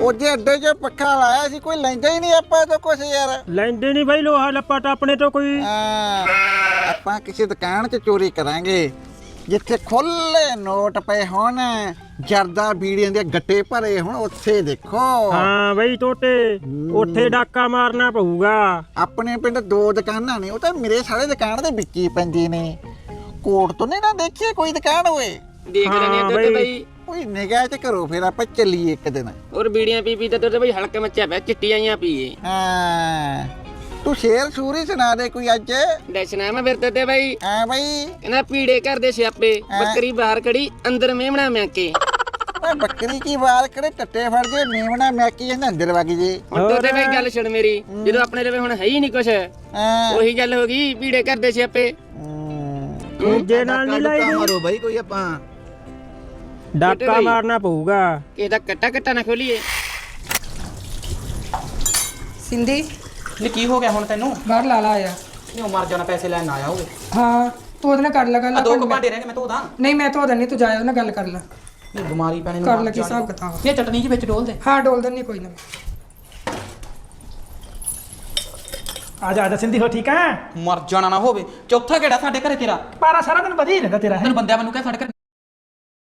ਉਹ ਜੇ ਅੱਡੇ 'ਚ ਪੱਖਾ ਲਾਇਆ ਸੀ ਕੋਈ ਲੈਂਦਾ ਹੀ ਨਹੀਂ ਆਪਾਂ ਤੋਂ ਕੁਛ ਯਾਰ। ਲੈਂਦੇ ਨਹੀਂ ਬਾਈ ਲੋਹਾ ਲੱਪਾ ਤਾਂ ਆਪਣੇ ਤੋਂ ਕੋਈ। ਹਾਂ, ਆਪਾਂ ਕਿਸੇ ਦੁਕਾਨ 'ਚ ਚੋਰੀ ਕਰਾਂਗੇ ਜਿੱਥੇ ਖੁੱਲੇ ਨੋਟ ਪਏ ਹੋਣ ਜਰਦਾ ਬੀੜੀਆਂ ਦੇ ਗੱਟੇ ਭਰੇ ਹੋਣ ਉੱਥੇ ਦੇਖੋ। ਹਾਂ ਬਈ ਟੋਟੇ ਉੱਥੇ ਡਾਕਾ ਮਾਰਨਾ ਪਊਗਾ। ਆਪਣੇ ਪਿੰਡ ਦੋ ਦੁਕਾਨਾਂ ਨੇ ਉਹ ਤਾਂ ਮੇਰੇ ਸਾਰੇ ਦੁਕਾਨ ਦੇ ਵਿੱਚ ਹੀ ਪੈਂਦੀ ਨੇ। ਕੋਟ ਤੋਂ ਨਹੀਂ ਨਾ ਦੇਖੀ ਕੋਈ ਦੁਕਾਨ ਹੋਏ ਦੇਖ ਲੈਣੇ ਹਾਂ ਦੁੱਧ ਬਈ। ਬਈ। ਕੋਈ ਨਿਗਾਹ ਤੇ ਕਰੋ ਫਿਰ ਆਪਾਂ ਚੱਲੀਏ ਇੱਕ ਦਿਨ। ਔਰ ਬੀੜੀਆਂ ਪੀ ਪੀ ਤੇ ਦੁੱਧ ਬਈ ਹਲਕਾ ਮੱਚਿਆ ਪਿਆ ਚਿੱਟੀਆਂ ਆਈਆਂ ਪੀਏ ਹਾਂ। ਤੂੰ ਸ਼ੇਰ ਸੂਰੀ ਸੁਣਾ ਦੇ ਕੋਈ ਅੱਜ। ਦੱਸਣਾ ਮੈਂ ਫਿਰ ਤੇ ਬਈ। ਐ ਬਈ। ਕਹਿੰਦਾ ਪੀੜੇ ਘਰ ਦੇ ਸਿਆਪੇ ਬੱਕਰੀ ਬਾਹਰ ਖੜੀ ਅੰਦਰ ਮੇਮਣਾ ਮੈਂ ਕੇ। ਓਏ ਬੱਕਰੀ ਕੀ ਵਾਰ ਕਰੇ ਟੱਟੇ ਫੜ ਜੇ ਮੇਵਣਾ ਮੈਕੀ ਇਹਨਾਂ ਅੰਦਰ ਵਗ ਜੇ। ਹੁਣ ਤੋਤੇ ਬਈ ਗੱਲ ਛੜ ਮੇਰੀ ਜਦੋਂ ਆਪਣੇ ਲਵੇ ਹੁਣ ਹੈ ਹੀ ਨਹੀਂ ਕੁਛ। ਹਾਂ। ਉਹੀ ਗੱਲ ਹੋ ਗਈ ਪੀੜੇ ਘਰ ਦੇ ਸਿਆਪੇ। ਦੂਜੇ ਨਾਲ ਨਹੀਂ ਲਾਈ ਦੀ ਮਾਰੋ ਬਈ ਕੋਈ ਆਪਾਂ। ਡਾਕਾ ਮਾਰਨਾ ਪਊਗਾ। ਕਿਸੇ ਦਾ ਕੱਟਾ ਕੱਟਾ ਨਾ ਖੋਲੀਏ। ਸਿੰਧੀ? ਨੀ ਕੀ ਹੋ ਗਿਆ ਹੁਣ ਤੈਨੂੰ? ਬਾਹਰ ਲਾ ਲਾ ਆਇਆ ਨਹੀਂ ਮਰ ਜਾਣਾ ਪੈਸੇ ਲੈਣ ਆਇਆ ਹੋਵੇ ਹਾਂ ਤੂੰ ਉਹਦੇ ਨਾਲ ਕਰ ਲੈ ਗੱਲ ਆ ਦੋ ਕੁ ਭਾਂਡੇ ਰਹਿ ਗਏ ਮੈਂ ਧੋਦਾ ਨਹੀਂ ਮੈਂ ਧੋ ਦਿੰਦੀ ਤੂੰ ਜਾਇਆ ਉਹਦੇ ਨਾਲ ਗੱਲ ਕਰ ਲੈ। ਨਹੀਂ ਬਿਮਾਰੀ ਪੈਣੇ ਨੂੰ ਕਰ ਮਰ ਲੈ ਕੀ ਜਾਣਾ। ਹਿਸਾਬ ਕਿਤਾਬ ਇਹ ਚਟਨੀ ਜੀ ਵਿੱਚ ਡੋਲ ਦੇ ਹਾਂ ਡੋਲ ਦਿੰਦੀ ਕੋਈ ਨਾ। ਆ ਜਾ ਆ ਜਾ ਸਿੰਧੀ ਹੋ ਠੀਕ ਹੈ ਮਰ ਜਾਣਾ ਨਾ ਹੋਵੇ। ਚੌਥਾ ਕਿਹੜਾ ਸਾਡੇ ਘਰੇ ਤੇਰਾ। ਪਾਰਾ ਸਾਰਾ ਦਿਨ ਵਧੀਆ ਹੀ ਰਹਿੰਦਾ ਤੇਰਾ ਹੈ? ਤੈਨੂੰ ਬੰਦਿਆਂ ਮੈਨੂੰ ਕਹਿ ਸਾਡੇ ਘਰੇ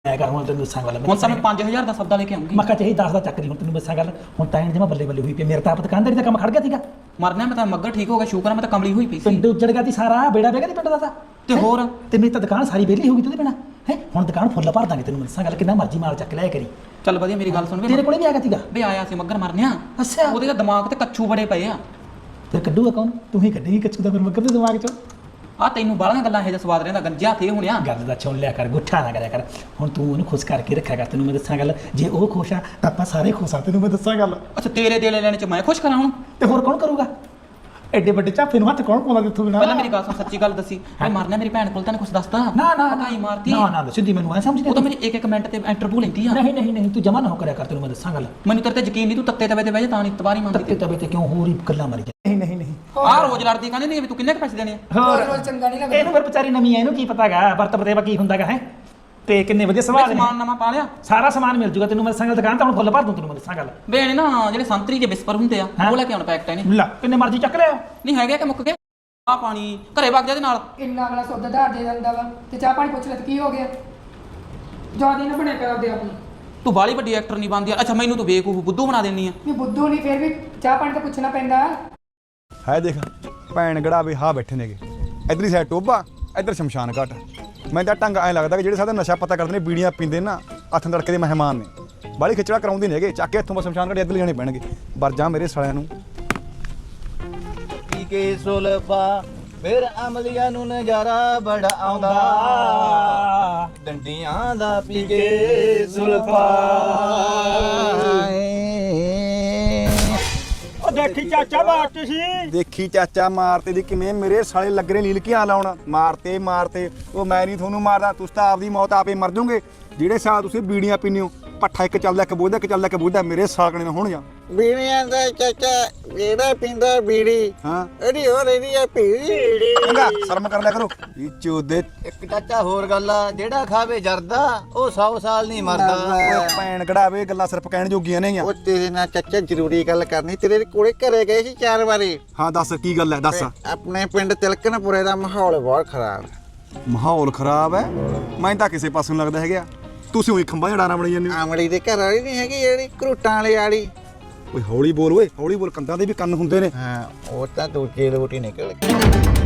ਮੈਂ ਕਰ ਹੁਣ ਤੈਨੂੰ ਦੱਸਾਂ ਗੱਲ ਹੁਣ ਤਾਂ ਮੈਂ 5000 ਦਾ ਸੌਦਾ ਲੈ ਕੇ ਆਉਂਗੀ ਮੈਂ ਕਿਹਾ ਚਾਹੀ 10 ਦਾ ਚੱਕਰੀ ਹੁਣ ਤੈਨੂੰ ਦੱਸਾਂ ਗੱਲ ਹੁਣ ਤਾਂ ਜਮਾ ਬੱਲੇ ਬੱਲੇ ਹੋਈ ਪਈ ਮੇਰੇ ਤਾਂ ਆਪ ਦੁਕਾਨਦਾਰੀ ਦਾ ਕੰਮ ਖੜ ਗਿਆ ਸੀਗਾ। ਮਰਨਾ ਮੈਂ ਤਾਂ ਮੱਗਰ ਠੀਕ ਹੋ ਗਿਆ ਸ਼ੁਕਰ ਆ ਮੈਂ ਤਾਂ ਕਮਲੀ ਹੋਈ ਪਈ ਸੀ। ਪਿੰਡ ਉੱਜੜ ਗਿਆ ਸੀ ਸਾਰਾ ਬੇੜਾ ਬੇਗਾ ਦੀ ਪਿੰਡ ਦਾ ਤਾਂ। ਤੇ ਹੋਰ? ਤੇ ਮੇਰੀ ਤਾਂ ਦੁਕਾਨ ਸਾਰੀ ਵਿਹਲੀ ਹੋ ਗਈ ਤੇਰੇ ਬਿਨਾ। ਹੈ? ਹੁਣ ਦੁਕਾਨ ਫੁੱਲ ਭਰ ਦਾਂਗੇ ਤੈਨੂੰ ਦੱਸਾਂ ਗੱਲ ਕਿੰਨਾ ਮਰਜ਼ੀ ਮਾਲ ਚੱਕ ਲਿਆ ਕਰੀ। ਚੱਲ ਵਧੀਆ ਮੇਰੀ ਗੱਲ ਸੁਣ ਵੇ। ਤੇਰੇ ਕੋਲੇ ਵੀ ਆ ਗਿਆ ਸੀਗਾ? ਵੇ ਆਇਆ ਸੀ ਮੱਗਰ ਮਰਨਿਆ। ਅੱਛਾ। ਉਹਦੇ ਦਾ ਦਿਮਾਗ ਤੇ ਕੱਛੂ ਬੜੇ ਪਏ ਆ। ਤੇ ਕੱਢੂਗਾ ਕੌਣ? ਤੂੰ ਹੀ ਕੱਢੇਗੀ ਕੱਚੂ ਦਾ ਫਿਰ ਮੱਕਰ ਦੇ ਦਿਮਾਗ ਚੋਂ। ਆ ਤੈਨੂੰ ਬਾਹਲੀਆਂ ਗੱਲਾਂ ਇਹ ਜਿਹਾ ਸਵਾਦ ਰਹਿੰਦਾ ਗੰਜਿਆ ਤੇ ਹੁਣਿਆ ਗੱਲ ਦਾ ਛੋੜ ਲਿਆ ਕਰ ਗੁੱਠਾ ਨਾ ਕਰਿਆ ਕਰ। ਹੁਣ ਤੂੰ ਉਹਨੂੰ ਖੁਸ਼ ਕਰਕੇ ਰੱਖਿਆ ਕਰ ਤੈਨੂੰ ਮੈਂ ਦੱਸਾਂ ਗੱਲ ਜੇ ਉਹ ਖੁਸ਼ ਆ ਤਾਂ ਆਪਾਂ ਸਾਰੇ ਖੁਸ਼ ਆ ਤੈਨੂੰ ਮੈਂ ਦੱਸਾਂ ਗੱਲ। ਅੱਛਾ ਤੇਰੇ ਦੇਲੇ ਲੈਣੇ ਚ ਮੈਂ ਖੁਸ਼ ਕਰਾਂ ਹੁਣ? ਤੇ ਹੋਰ ਕੌਣ ਕਰੂਗਾ? ਐਡੇ ਵੱਡੇ ਝਾਫੇ ਨੂੰ ਹੱਥ ਕੌਣ ਪਾਉਂਦਾ ਜਿੱਥੋਂ ਬਿਨਾ? ਪਹਿਲਾਂ ਮੇਰੀ ਗੱਲ ਸੁਣ ਸੱਚੀ ਗੱਲ ਦੱਸੀ। ਮੈਂ ਮਰਨਿਆ ਮੇਰੀ ਭੈਣ ਕੋਲ ਤਾਂ ਕੁਝ ਦੱਸਦਾ? ਨਾ ਨਾ ਭਕਾਈ ਮਾਰਤੀ। ਨਾ ਨਾ ਸਿੱਧੀ ਮੈਨੂੰ ਐ ਸਮਝ ਉਹ ਤਾਂ ਮੇਰੀ ਇੱਕ ਇੱਕ ਮਿੰਟ ਤੇ ਇੰਟਰਵਿਊ ਲੈਂਦੀ ਆ। ਨਹੀਂ ਨਹੀਂ ਨਹੀਂ ਤੂੰ ਜਮਾ ਨਾ ਹੋ ਕਰਿਆ ਕਰ ਤੈਨੂੰ ਮੈਂ ਦੱਸਾਂ ਗੱਲ। ਮੈਨੂੰ ਤੇਰੇ ਤੇ ਯਕੀਨ ਨਹੀਂ ਤੂੰ ਤੱਤੇ ਤਵੇ ਤੇ ਬਹਿ ਜਾ ਤਾਂ ਨਹੀਂ ਤਵਾਰੀ ਮੰਨਦੀ ਤੱਤੇ ਤਵੇ ਤੇ ਕਿਉਂ ਹੋਰ ਹੀ ਗੱਲਾਂ ਮਾਰੀ ਨਹੀਂ ਨਹੀਂ ਨਹੀਂ। ਆ ਰੋਜ਼ ਲੜਦੀ ਕਹਿੰਦੇ ਨਹੀਂ ਵੀ ਤੂੰ ਕਿੰਨੇ ਕੁ ਪੈਸੇ ਦੇਣੇ ਆ? ਰੋਜ਼ ਰੋਜ਼ ਚੰਗਾ ਨਹੀਂ ਲੱਗਦਾ। ਇਹਨੂੰ ਫਿਰ ਵਿਚਾਰੀ ਨਵੀਂ ਐ ਇਹਨੂੰ ਕੀ ਪਤਾਗਾ? ਵਰਤ ਬਤੇਵਾ ਕੀ ਹੁੰਦਾਗਾ ਹੈ? ਤੇ ਕਿੰਨੇ ਵਧੀਆ ਸਵਾਲ ਨੇ। ਸਮਾਨ ਨਵਾਂ ਪਾ ਲਿਆ। ਸਾਰਾ ਸਮਾਨ ਮਿਲ ਜੂਗਾ ਤੈਨੂੰ ਮੈਂ ਦੱਸਾਂ ਗੱਲ ਦੁਕਾਨ ਤਾਂ ਹੁਣ ਫੁੱਲ ਭਰ ਦੂੰ ਤੈਨੂੰ ਮੈਂ ਦੱਸਾਂ ਗੱਲ। ਵੇ ਨੇ ਨਾ ਜਿਹੜੇ ਸੰਤਰੀ ਦੇ ਵਿਸਪਰ ਹੁੰਦੇ ਆ ਹਾਂ। ਉਹ ਲੈ ਕੇ ਆਉਣ ਪੈਕਟ ਇਹਨੇ। ਲੈ ਕਿੰਨੇ ਮਰਜ਼ੀ ਚੱਕ ਲਿਆ ਨਹੀਂ ਹੈਗੇ ਕਿ ਮੁੱਕ ਗਏ? ਆ ਪਾਣੀ ਘਰੇ ਵਗ ਜਾ ਦੇ ਨਾਲ। ਇੰਨਾ ਅਗਲਾ ਸੌਦਾ ਧਾਰ ਦੇ ਦਿੰਦਾ ਵਾ ਤੇ ਚਾਹ ਪਾਣੀ ਪੁੱਛ ਲੈ ਤੇ ਕੀ ਹੋ ਗਿਆ। ਜ਼ਿਆਦਾ ਨਾ ਬਣਿਆ ਕਰ ਆਪਦੇ ਆਪ ਨੂੰ ਤੂੰ ਬਾਲੀ ਵੱਡੀ ਐਕਟਰ ਨਹੀਂ ਬਣਦੀ ਅੱਛਾ ਮੈਨੂੰ ਤੂੰ ਬੇਕੂਫ ਬੁੱਧੂ ਬਣਾ ਦੇਣੀ ਆ। ਵੀ ਬੁੱਧੂ ਨਹੀਂ ਫਿਰ ਵੀ ਚਾਹ ਪਾਣੀ ਤਾਂ ਪੁੱਛਣਾ ਪੈਂਦਾ। ਹੈ ਦੇਖ ਭੈਣ ਗੜਾਵੇ ਹਾਂ ਬੈਠੇ ਨੇਗੇ। ਇਧਰਲੀ ਸਾਈਡ ਟੋਬਾ ਇਧਰ ਸ਼ਮਸ਼ਾਨ ਘਾਟ। ਮੈਂ ਤਾਂ ਟੰਗ ਐ ਲੱਗਦਾ ਕਿ ਜਿਹੜੇ ਸਾਡੇ ਨਸ਼ਾ ਪਤਾ ਕਰਦੇ ਨੇ ਬੀੜੀਆਂ ਪੀਂਦੇ ਨਾ ਹੱਥ ਤੜਕੇ ਦੇ ਮਹਿਮਾਨ ਨੇ। ਬਾਲੀ ਖਿਚੜਾ ਕਰਾਉਂਦੇ ਨੇ ਹੈਗੇ ਚੱਕ ਕੇ ਇੱਥੋਂ ਬਸ ਸ਼ਮਸ਼ਾਨ ਘਾਟ ਇੱਧਰ ਜਾਣੇ ਪੈਣਗੇ। ਵਰ ਜਾ ਮੇਰੇ ਸਾਲਿਆਂ ਨੂੰ। ਪੀ ਕੇ ਸੁਲਫਾ ਫਿਰ ਅਮਲੀਆਂ ਨੂੰ ਨਜ਼ਾਰਾ ਬੜਾ ਆਉਂਦਾ। ਡੰਡੀਆਂ ਦਾ ਪੀ ਕੇ ਸੁਲਫਾ ਦੇਖੀ ਚਾਚਾ ਬਾਤ ਸੀ ਦੇਖੀ ਚਾਚਾ ਮਾਰਤੇ ਦੀ ਕਿਵੇਂ ਮੇਰੇ ਸਾਲੇ ਲੱਗ ਰਹੇ ਲੀਲਕੀਆਂ ਲਾਉਣ ਮਾਰਤੇ ਮਾਰਤੇ, ਉਹ ਮੈਂ ਨਹੀਂ ਤੁਹਾਨੂੰ ਮਾਰਦਾ, ਤੁਸੀਂ ਤਾਂ ਆਪਦੀ ਮੌਤ ਆਪੇ ਮਰ ਜਾਓਗੇ। ਜਿਹੜੇ ਸਾਲ ਤੁਸੀਂ ਬੀੜੀਆਂ ਪੀਂਦੇ ਹੋ ਪੱਠਾ ਇੱਕ ਚੱਲਦਾ ਇੱਕ ਬੋਝਦਾ ਇੱਕ ਚੱਲਦਾ ਇੱਕ ਬੋਝਦਾ ਮੇਰੇ ਸਾਗਣੇ ਨਾ ਹੋਣ ਜਾ। ਬੀੜੀਆਂ ਦਾ ਚਾਚਾ ਜਿਹੜਾ ਪਿੰਦਾ ਬੀੜੀ। ਹਾਂ। ਇਹਦੀ ਹੋਰ ਇਹਦੀ ਆ ਪੀੜੀ ਚੰਗਾ ਸ਼ਰਮ ਕਰ ਲਿਆ ਕਰੋ। ਇਹ ਚੋਦੇ। ਇੱਕ ਚਾਚਾ ਹੋਰ ਗੱਲ ਆ ਜਿਹੜਾ ਖਾਵੇ ਜਰਦਾ ਉਹ 100 ਸਾਲ ਨਹੀਂ ਮਰਦਾ। ਭੈਣ ਕਢਾਵੇ ਗੱਲਾਂ ਸਿਰਫ ਕਹਿਣ ਜੋਗੀਆਂ ਨੇ ਉਹ ਤੇਰੇ ਨਾਲ ਚਾਚਾ ਜ਼ਰੂਰੀ ਗੱਲ ਕਰਨੀ ਤੇਰੇ ਕੋਲੇ ਘਰੇ ਗਏ ਸੀ ਚਾਰ ਵਾਰੀ। ਹਾਂ ਦੱਸ ਕੀ ਗੱਲ ਹੈ ਦੱਸ। ਆਪਣੇ ਪਿੰਡ ਤਿਲਕਣਪੁਰੇ ਦਾ ਮਾਹੌਲ ਬਹੁਤ ਖਰਾਬ। ਮਾਹੌਲ ਖਰਾਬ ਹੈ? ਮੈਂ ਤਾਂ ਕਿਸੇ ਪਾਸੋਂ ਲੱਗਦਾ ਹੈਗਾ। ਤੁਸੀਂ ਉਹੀ ਖੰਭਾਂ ਜੜਾਣਾ ਬਣੀ ਜਾਂਦੇ ਹੋ ਆਮੜੀ ਦੇ ਘਰ ਵਾਲੀ ਨਹੀਂ ਹੈਗੀ ਜਿਹੜੀ ਘਰੂਟਾਂ ਵਾਲੀ ਆੜੀ। ਓਏ ਹੌਲੀ ਬੋਲ ਓਏ ਹੌਲੀ ਬੋਲ ਕੰਦਾਂ ਦੇ ਵੀ ਕੰਨ ਹੁੰਦੇ ਨੇ। ਹਾਂ ਉਹ ਤਾਂ ਦੂਜੇ ਲੋਟ ਹੀ ਨਿਕਲ ਗਏ।